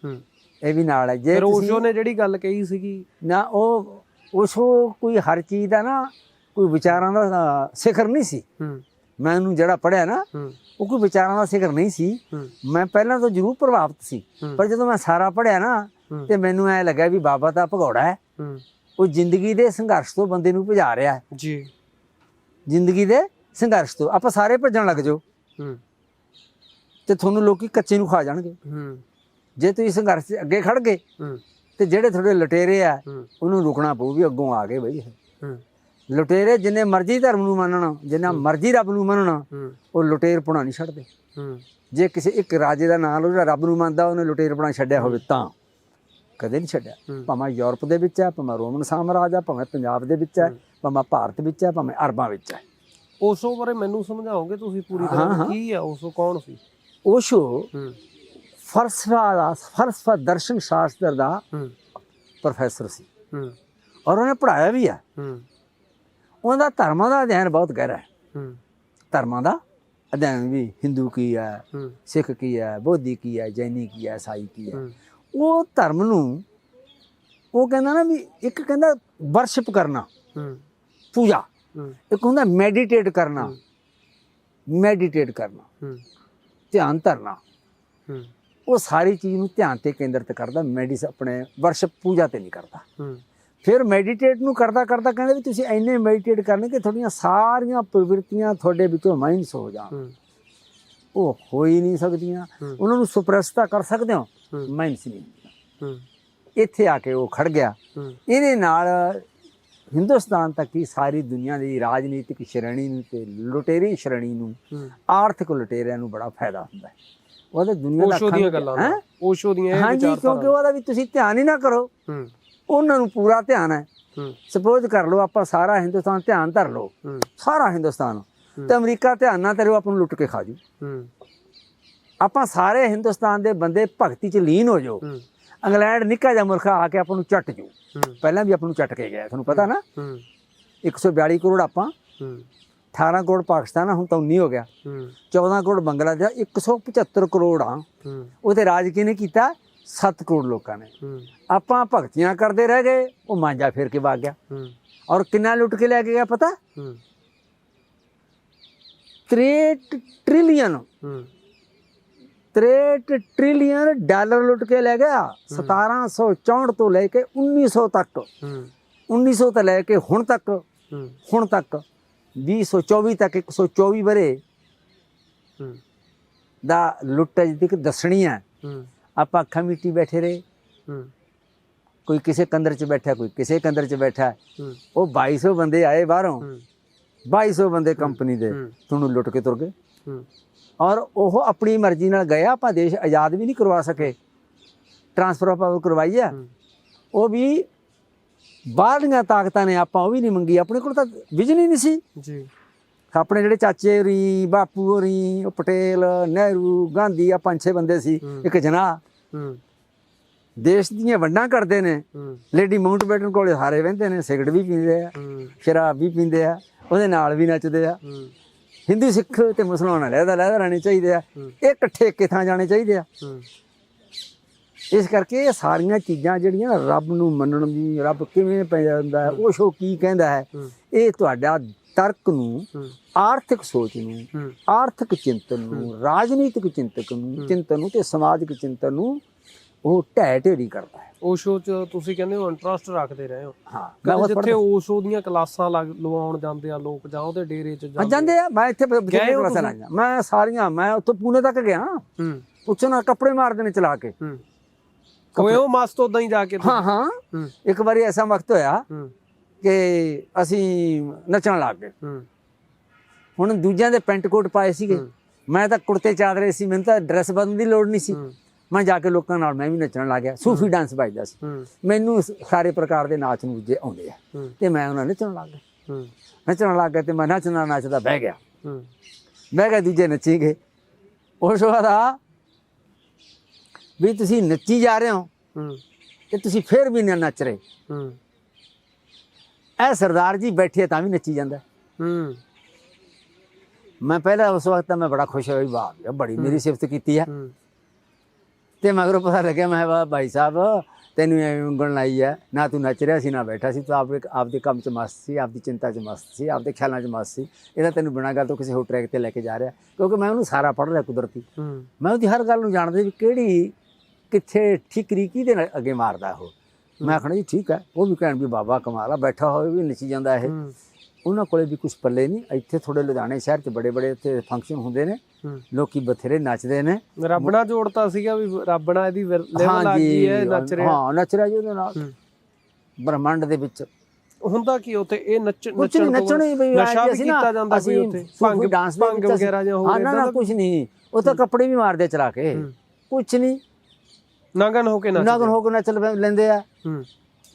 ਹੂੰ। ਇਹ ਵੀ ਨਾਲ ਹੈ। ਜੇ ਫਿਰ ਤੁਸੀਂ ਓਸ਼ੋ ਨੇ ਜਿਹੜੀ ਗੱਲ ਕਹੀ ਸੀਗੀ। ਨਾ ਉਹ ਉਸੋ ਕੋਈ ਹਰ ਚੀਜ਼ ਦਾ ਨਾ ਕੋਈ ਵਿਚਾਰਾਂ ਦਾ ਸਿਖਰ ਨਹੀਂ ਸੀ। ਹੂੰ। ਮੈਂ ਉਹਨੂੰ ਜਿਹੜਾ ਪੜਿਆ ਨਾ ਹੂੰ। ਉਹ ਕੋਈ ਵਿਚਾਰਾਂ ਦਾ ਸਿਖਰ ਨਹੀਂ ਸੀ। ਹੂੰ। ਮੈਂ ਪਹਿਲਾਂ ਤਾਂ ਜ਼ਰੂਰ ਪ੍ਰਭਾਵਿਤ ਸੀ। ਹੂੰ। ਪਰ ਜਦੋਂ ਮੈਂ ਸਾਰਾ ਪੜਿਆ ਨਾ ਹੂੰ। ਤੇ ਮੈਨੂੰ ਐ ਲੱਗਾ ਵੀ ਬਾਬਾ ਤਾਂ ਭਗੌੜਾ ਹੈ। ਹੂੰ। ਉਹ ਜ਼ਿੰਦਗੀ ਦੇ ਸੰਘਰਸ਼ ਤੋਂ ਬੰਦੇ ਨੂੰ ਭਜਾ ਰਿਹਾ ਹੈ। ਜੀ। ਜ਼ਿੰਦਗੀ ਦੇ ਸੰਘਰਸ਼ ਤੋਂ। ਆਪਾਂ ਸਾਰੇ ਭੱਜਣ ਲੱਗ ਜਾਓ। ਹੂੰ। ਤੇ ਤੁਹਾਨੂੰ ਲੋਕੀ ਕੱਚੇ ਨੂੰ ਖਾ ਜਾਣਗੇ। ਹੂੰ। ਜੇ ਤੁਸੀਂ ਸੰਘਰਸ਼ 'ਚ ਅੱਗੇ ਖੜ ਗਏ ਤੇ ਜਿਹੜੇ ਤੁਹਾਡੇ ਲੁਟੇਰੇ ਆ ਉਹਨੂੰ ਰੁਕਣਾ ਪਊ ਵੀ ਅੱਗੋਂ ਆ ਗਏ ਬਈ। ਲੁਟੇਰੇ ਜਿੰਨੇ ਮਰਜ਼ੀ ਧਰਮ ਨੂੰ ਮੰਨਣ ਜਿੰਨਾ ਮਰਜ਼ੀ ਰੱਬ ਨੂੰ ਮੰਨਣ ਉਹ ਲੁਟੇਰ ਪੁਣਾ ਨਹੀਂ ਛੱਡਦੇ। ਜੇ ਕਿਸੇ ਇੱਕ ਰਾਜੇ ਦਾ ਨਾਮ ਲਓ ਜਿਹੜਾ ਰੱਬ ਨੂੰ ਮੰਨਦਾ ਉਹਨੇ ਲੁਟੇਰ ਪੁਣਾ ਛੱਡਿਆ ਹੋਵੇ ਤਾਂ। ਕਦੇ ਨਹੀਂ ਛੱਡਿਆ। ਭਾਵੇਂ ਯੂਰਪ ਦੇ ਵਿੱਚ ਹੈ ਭਾਵੇਂ ਰੋਮਨ ਸਾਮਰਾਜ ਹੈ ਭਾਵੇਂ ਪੰਜਾਬ ਦੇ ਵਿੱਚ ਹੈ ਭਾਵੇਂ ਭਾਰਤ ਵਿੱਚ ਹੈ ਭਾਵੇਂ ਅਰਬਾਂ ਵਿੱਚ ਹੈ। ਓਸ਼ੋ ਬਾਰੇ ਮੈਨੂੰ ਸਮਝਾਓਗੇ ਤੁਸੀਂ ਪੂਰੀ ਤਰ੍ਹਾਂ। ਕੀ ਹੈ ਓਸ਼ੋ ਕੌਣ ਸੀ? ਹੂੰ। ਫਲਸਫਾ ਦਾ ਫਲਸਫਾ ਦਰਸ਼ਨ ਸ਼ਾਸਤਰ ਦਾ ਪ੍ਰੋਫੈਸਰ ਸੀ ਔਰ ਉਹਨੇ ਪੜ੍ਹਾਇਆ ਵੀ ਹੈ ਹੂੰ ਉਹਦਾ ਧਰਮਾਂ ਦਾ ਅਧਿਐਨ ਬਹੁਤ ਗਹਿਰਾ ਹੈ ਧਰਮਾਂ ਦਾ ਅਧਿਐਨ ਵੀ ਹਿੰਦੂ ਕੀ ਹੈ ਸਿੱਖ ਕੀ ਹੈ ਬੋਧੀ ਕੀ ਹੈ ਜੈਨੀ ਕੀ ਹੈ ਸਾਈ ਕੀ ਹੈ ਉਹ ਧਰਮ ਨੂੰ ਉਹ ਕਹਿੰਦਾ ਨਾ ਵੀ ਇੱਕ ਕਹਿੰਦਾ ਵਰਸ਼ਿਪ ਕਰਨਾ ਪੂਜਾ ਇੱਕ ਹੁੰਦਾ ਮੈਡੀਟੇਟ ਕਰਨਾ ਮੈਡੀਟੇਟ ਕਰਨਾ ਧਿਆਨ ਧਰਨਾ ਉਹ ਸਾਰੀ ਚੀਜ਼ ਨੂੰ ਧਿਆਨ ਤੇ ਕੇਂਦਰਿਤ ਕਰਦਾ ਮੈਡੀਸ ਆਪਣੇ ਵਰਸ਼ਿਪ ਪੂਜਾ ਤੇ ਨਹੀਂ ਕਰਦਾ। ਫਿਰ ਮੈਡੀਟੇਟ ਨੂੰ ਕਰਦਾ ਕਰਦਾ ਕਹਿੰਦੇ ਵੀ ਤੁਸੀਂ ਇੰਨੇ ਮੈਡੀਟੇਟ ਕਰਨੇ ਕਿ ਤੁਹਾਡੀਆਂ ਸਾਰੀਆਂ ਪ੍ਰਵਿਰਤੀਆਂ ਤੁਹਾਡੇ ਵਿੱਚੋਂ ਮਾਈਨਸ ਹੋ ਜਾਣ। ਉਹ ਹੋ ਹੀ ਨਹੀਂ ਸਕਦੀਆਂ। ਉਹਨਾਂ ਨੂੰ ਸੁਪਰਸਤਾ ਕਰ ਸਕਦੇ ਹੋ। ਮਾਈਨਸ ਨਹੀਂ ਇੱਥੇ ਆ ਕੇ ਉਹ ਖੜ ਗਿਆ। ਇਹਦੇ ਨਾਲ ਹਿੰਦੁਸਤਾਨ ਤੱਕ ਹੀ ਸਾਰੀ ਦੁਨੀਆ ਦੀ ਰਾਜਨੀਤਿਕ ਸ਼੍ਰੇਣੀ ਨੂੰ ਤੇ ਲੁਟੇਰੀ ਸ਼੍ਰੇਣੀ ਨੂੰ ਆਰਥਿਕ ਲੁਟੇਰਿਆਂ ਨੂੰ ਬੜਾ ਫਾਇਦਾ ਹੁੰਦਾ ਹੈ। ਉਹਦੇ ਦੁਨੀਆ ਦਾ ਓਸ਼ੋ ਦੀਆਂ ਗੱਲਾਂ ਹੈਂ? ਓਸ਼ੋ ਦੀਆਂ ਇਹ ਹਾਂਜੀ ਕਿਉਂਕਿ ਉਹਦਾ ਵੀ ਤੁਸੀਂ ਧਿਆਨ ਹੀ ਨਾ ਕਰੋ। ਹੂੰ। ਉਹਨਾਂ ਨੂੰ ਪੂਰਾ ਧਿਆਨ ਹੈ। ਹੂੰ। ਸਪੋਜ਼ ਕਰ ਲਓ ਆਪਾਂ ਸਾਰਾ ਹਿੰਦੁਸਤਾਨ ਧਿਆਨ ਧਰ ਲਓ। ਹੂੰ। ਸਾਰਾ ਹਿੰਦੁਸਤਾਨ। ਤੇ ਅਮਰੀਕਾ ਧਿਆਨ ਨਾ ਧਰਿਓ ਆਪਾਂ ਨੂੰ ਲੁੱਟ ਕੇ ਖਾ ਜੂ ਹੂੰ। ਆਪਾਂ ਸਾਰੇ ਹਿੰਦੁਸਤਾਨ ਦੇ ਬੰਦੇ ਭਗਤੀ ਚ ਲੀਨ ਹੋ ਜਾਓ। ਹੂੰ। ਇੰਗਲੈਂਡ ਨਿੱਕਾ ਜਿਹਾ ਮੁਲਕ ਆ ਕੇ ਆਪਾਂ ਨੂੰ ਚੱਟ ਜੂ ਪਹਿਲਾਂ ਵੀ ਆਪਾਂ ਨੂੰ ਚੱਟ ਕੇ ਗਿਆ ਤੁਹਾਨੂੰ ਪਤਾ ਨਾ? ਹੂੰ। 142 ਕਰੋੜ ਆਪਾਂ। ਹੂੰ। 18 ਕਰੋੜ ਪਾਕਿਸਤਾਨ ਹੁਣ ਤਾਂ 19 ਹੋ ਗਿਆ। ਹੂੰ। 14 ਕਰੋੜ ਬੰਗਲਾਦੇਸ਼ 175 ਕਰੋੜ ਆ। ਹੂੰ। ਉਹਤੇ ਰਾਜ ਕਿਹਨੇ ਕੀਤਾ? 7 ਕਰੋੜ ਲੋਕਾਂ ਨੇ। ਆਪਾਂ ਭਗਤੀਆਂ ਕਰਦੇ ਰਹਿ ਗਏ ਉਹ ਮਾਂਜਾ ਫੇਰ ਕੇ ਵਗ ਗਿਆ। ਔਰ ਕਿੰਨਾ ਲੁੱਟ ਕੇ ਲੈ ਕੇ ਗਿਆ ਪਤਾ? ਹੂੰ। 63 ਟ੍ਰਿਲੀਅਨ ਹੂੰ। 63 ਟ੍ਰਿਲੀਅਨ ਡਾਲਰ ਲੁੱਟ ਕੇ ਲੈ ਗਿਆ। 1764 ਤੋਂ ਲੈ ਕੇ 1900 ਤੱਕ। ਹੂੰ। 1900 ਤੋਂ ਲੈ ਕੇ ਹੁਣ ਤੱਕ। ਹੁਣ ਤੱਕ। 2024 ਤੱਕ 124 ਬਰੇ ਹੂੰ। ਦਾ ਲੁੱਟ ਹੈ ਜਿਹਦੀ ਕਿ ਦੱਸਣੀ ਹੈ ਹੂੰ। ਆਪਾਂ ਅੱਖਾਂ ਮੀਟੀ ਬੈਠੇ ਰਹੇ। ਹੂੰ। ਕੋਈ ਕਿਸੇ ਕੰਦਰ 'ਚ ਬੈਠਾ ਕੋਈ ਕਿਸੇ ਕੰਦਰ 'ਚ ਬੈਠਾ। ਉਹ 2200 ਬੰਦੇ ਆਏ ਬਾਹਰੋਂ। ਹੂੰ। 2200 ਬੰਦੇ ਕੰਪਨੀ ਦੇ। ਤੁਹਾਨੂੰ ਲੁੱਟ ਕੇ ਤੁਰ ਗਏ। ਹੂੰ। ਔਰ ਉਹ ਆਪਣੀ ਮਰਜ਼ੀ ਨਾਲ ਗਿਆ ਆਪਾਂ ਦੇਸ਼ ਆਜ਼ਾਦ ਵੀ ਨਹੀਂ ਕਰਵਾ ਸਕੇ। ਟ੍ਰਾਂਸਫਰ ਆਫ ਪਾਵਰ ਕਰਵਾਈ ਆ। ਹੂੰ। ਉਹ ਵੀ ਬਾਹਰਲੀਆਂ ਤਾਕਤਾਂ ਨੇ ਆਪਾਂ ਉਹ ਵੀ ਨਹੀਂ ਮੰਗੀ। ਆਪਣੇ ਕੋਲ ਤਾਂ ਵਿਜਨ ਹੀ ਨਹੀਂ ਸੀ। ਜੀ। ਆਪਣੇ ਜਿਹੜੇ ਚਾਚੇ ਹੋਰੀ ਬਾਪੂ ਹੋਰੀ ਉਹ ਪਟੇਲ ਨਹਿਰੂ ਗਾਂਧੀ ਆ ਪੰਜ ਛੇ ਬੰਦੇ ਸੀ। ਇੱਕ ਜਨਾ ਦੇਸ਼ ਦੀਆਂ ਵੰਡਾਂ ਕਰਦੇ ਨੇ। ਲੇਡੀ ਮਾਊਂਟਬੈਟਨ ਕੋਲੇ ਸਾਰੇ ਵਹਿੰਦੇ ਨੇ ਸਿਗਰਟ ਵੀ ਪੀਂਦੇ ਆ ਸ਼ਰਾਬ ਵੀ ਪੀਂਦੇ ਆ ਉਹਦੇ ਨਾਲ ਵੀ ਨੱਚਦੇ ਆ। ਹਿੰਦੂ ਸਿੱਖ ਤੇ ਮੁਸਲਮਾਨ ਲਹਿਦਾ ਲਹਿਦਾ ਰਹਿਣੇ ਚਾਹੀਦੇ ਆ। ਇਹ ਇਕੱਠੇ ਇੱਕ ਥਾਂ ਜਾਣੇ ਚਾਹੀਦੇ ਆ। ਇਸ ਕਰਕੇ ਇਹ ਸਾਰੀਆਂ ਚੀਜ਼ਾਂ ਜਿਹੜੀਆਂ ਨਾ ਰੱਬ ਨੂੰ ਮੰਨਣ ਦੀ ਰੱਬ ਕਿਵੇਂ ਪੈ ਜਾਂਦਾ ਹੈ ਉਹ ਸ਼ੋ ਕੀ ਕਹਿੰਦਾ ਹੈ ਇਹ ਤੁਹਾਡਾ ਤਰਕ ਨੂੰ ਆਰਥਿਕ ਸੋਚ ਨੂੰ ਆਰਥਿਕ ਚਿੰਤਨ ਨੂੰ ਰਾਜਨੀਤਿਕ ਚਿੰਤਕ ਨੂੰ ਚਿੰਤਨ ਨੂੰ ਤੇ ਸਮਾਜਿਕ ਚਿੰਤਨ ਨੂੰ ਉਹ ਢਹਿ ਢੇਰੀ ਕਰਦਾ ਹੈ। ਓਸ਼ੋ ਚ ਤੁਸੀਂ ਕਹਿੰਦੇ ਹੋ ਇੰਟਰਸਟ ਰੱਖਦੇ ਰਹੇ ਹੋ। ਹਾਂ ਜਿੱਥੇ ਓਸ਼ੋ ਦੀਆਂ ਕਲਾਸਾਂ ਲਵਾਉਣ ਜਾਂਦੇ ਆ ਲੋਕ ਜਾਂ ਉਹਦੇ ਡੇਰੇ ਚ ਜਾਂਦੇ ਆ। ਮੈਂ ਇੱਥੇ ਗਏ ਕਲਾਸਾਂ? ਲਾਈਆਂ। ਮੈਂ ਸਾਰੀਆਂ ਮੈਂ ਉੱਥੋਂ ਪੂਨੇ ਤੱਕ ਗਿਆ। ਹੂੰ। ਪੁੱਛਣਾ ਕੱਪੜੇ ਮਾਰਦੇ ਨੇ ਚਲਾ ਕੇ। ਹੂੰ। ਕੋਈ ਉਹ ਮਸਤ ਉਦਾਂ ਹੀ ਜਾ ਕੇ ਹਾਂ ਹਾਂ। ਹੂੰ। ਇੱਕ ਵਾਰੀ ਐਸਾ ਵਕਤ ਹੋਇਆ ਹੂੰ। ਕਿ ਅਸੀਂ ਨੱਚਣ ਲੱਗ ਗਏ। ਹੂੰ। ਹੁਣ ਦੂਜਿਆਂ ਦੇ ਪੈਂਟ ਕੋਟ ਪਾਏ ਸੀਗੇ। ਹੂੰ। ਮੈਂ ਤਾਂ ਕੁੜਤੇ ਚਾਦਰੇ ਸੀ ਮੈਨੂੰ ਤਾਂ ਡਰੈਸ ਬਦਲਣ ਦੀ ਲੋੜ ਨਹੀਂ ਸੀ। ਹੂੰ। ਮੈਂ ਜਾ ਕੇ ਲੋਕਾਂ ਨਾਲ ਮੈਂ ਵੀ ਨੱਚਣ ਲੱਗ ਗਿਆ। ਸੂਫੀ ਡਾਂਸ ਵੱਜਦਾ ਸੀ। ਹੂੰ। ਮੈਨੂੰ ਸਾਰੇ ਪ੍ਰਕਾਰ ਦੇ ਨਾਚ ਨੂੰ ਜੇ ਆਉਂਦੇ ਆ। ਹੂੰ। ਤੇ ਮੈਂ ਉਹਨਾਂ ਨੱਚਣ ਲੱਗ ਗਿਆ। ਹੂੰ। ਨੱਚਣ ਲੱਗ ਗਿਆ ਤੇ ਮੈਂ ਨੱਚਣਾ ਨੱਚਦਾ ਬਹਿ ਗਿਆ। ਹੂੰ। ਬਹਿ ਗਿਆ ਦੂਜੇ ਨੱਚੀ ਗਏ। ਉਸ ਵਾਰ ਵੀ ਤੁਸੀਂ ਨੱਚੀ ਜਾ ਰਹੇ ਹੋ ਹੂੰ। ਤੇ ਤੁਸੀਂ ਫੇਰ ਵੀ ਨਾ ਨੱਚ ਰਹੇ। ਹੂੰ। ਇਹ ਸਰਦਾਰ ਜੀ ਬੈਠੇ ਤਾਂ ਵੀ ਨੱਚੀ ਜਾਂਦਾ। ਹੂੰ। ਮੈਂ ਪਹਿਲਾਂ ਉਸ ਵਕਤ ਤਾਂ ਮੈਂ ਬੜਾ ਖੁਸ਼ ਹੋਇਆ ਵੀ ਵਾਹ ਵੀ ਬੜੀ ਮੇਰੀ ਸਿਫਤ ਕੀਤੀ ਆ। ਹੂੰ। ਤੇ ਮਗਰੋਂ ਪਤਾ ਲੱਗਿਆ ਮੈਂ ਵਾਹ ਭਾਈ ਸਾਹਿਬ ਤੈਨੂੰ ਐਵੇਂ ਉਂਗਲ ਲਾਈ ਹੈ ਨਾ ਤੂੰ ਨੱਚ ਰਿਹਾ ਸੀ ਨਾ ਬੈਠਾ ਸੀ। ਤੂੰ ਆਪਦੇ ਆਪਦੇ ਕੰਮ 'ਚ ਮਸਤ ਸੀ ਆਪਦੀ ਚਿੰਤਾ 'ਚ ਮਸਤ ਸੀ ਆਪਦੇ ਖਿਆਲਾਂ 'ਚ ਮਸਤ ਸੀ। ਇਹਦਾ ਤੈਨੂੰ ਬਿਨਾਂ ਗੱਲ ਤੋਂ ਕਿਸੇ ਹੋਰ ਟਰੈਕ ਤੇ ਲੈ ਕੇ ਜਾ ਰਿਹਾ। ਕਿਉਂਕਿ ਮੈਂ ਉਹਨੂੰ ਸਾਰਾ ਪੜ੍ਹ ਲਿਆ ਕੁਦਰਤੀ। ਮੈਂ ਉਹਦੀ ਹਰ ਗੱਲ ਨੂੰ ਜਾਣਦਾ ਵੀ ਕਿਹੜੀ ਕਿੱਥੇ ਠਿਕਰੀ ਕਿਹਦੇ ਨਾਲ ਅੱਗੇ ਮਾਰਦਾ ਉਹ। ਮੈਂ ਆਖਣਾ ਜੀ ਠੀਕ ਹੈ ਉਹ ਵੀ ਕਹਿਣ ਵੀ ਬਾਬਾ ਕਮਾਲ ਆ ਬੈਠਾ ਹੋਵੇ ਵੀ ਨੱਚੀ ਜਾਂਦਾ ਇਹ। ਉਹਨਾਂ ਕੋਲੇ ਵੀ ਕੁਝ ਪੱਲੇ ਨਹੀਂ ਇੱਥੇ ਥੋੜੇ ਲੁਧਿਆਣੇ ਸ਼ਹਿਰ 'ਚ ਬੜੇ ਬੜੇ ਇੱਥੇ ਫੰਕਸ਼ਨ ਹੁੰਦੇ ਨੇ। ਲੋਕੀ ਬਥੇਰੇ ਨੱਚਦੇ ਨੇ। ਰੱਬ ਨਾਲ ਜੋੜਤਾ ਸੀਗਾ ਵੀ ਰੱਬ ਨਾਲ ਇਹਦੀ ਲੈਵਲ ਆ ਗਈ ਹੈ ਨੱਚ ਰਿਹਾ। ਹਾਂ ਨੱਚ ਰਿਹਾ ਜੀ ਉਹਦੇ ਨਾਲ। ਬ੍ਰਹਮੰਡ ਦੇ ਵਿੱਚ। ਹੁੰਦਾ ਕੀ ਉੱਥੇ? ਇਹ ਨੱਚ ਨੱਚਣਾ ਹੀ ਬਈ ਨਸ਼ਾ ਵੀ ਕੀਤਾ ਜਾਂਦਾ ਅਸੀਂ ਉੱਥੇ? ਭੰਗ ਡਾਂਸ ਦੇ ਭੰਗ ਵਗੈਰਾ ਜਾਂ ਹੋਰ ਨਾ ਦਾ ਕੁਝ ਨਹੀਂ। ਉਹ ਤਾਂ ਕੱਪੜੇ ਵੀ ਮਾਰਦੇ ਚਲਾ ਕੇ। ਕੁਝ ਨਹੀਂ। ਨਗਨ ਹੋ ਕੇ ਨੱਚ ਨਗਨ ਹੋ ਕੇ ਨੱਚ ਲੈਂਦੇ ਆ। ਹੂੰ।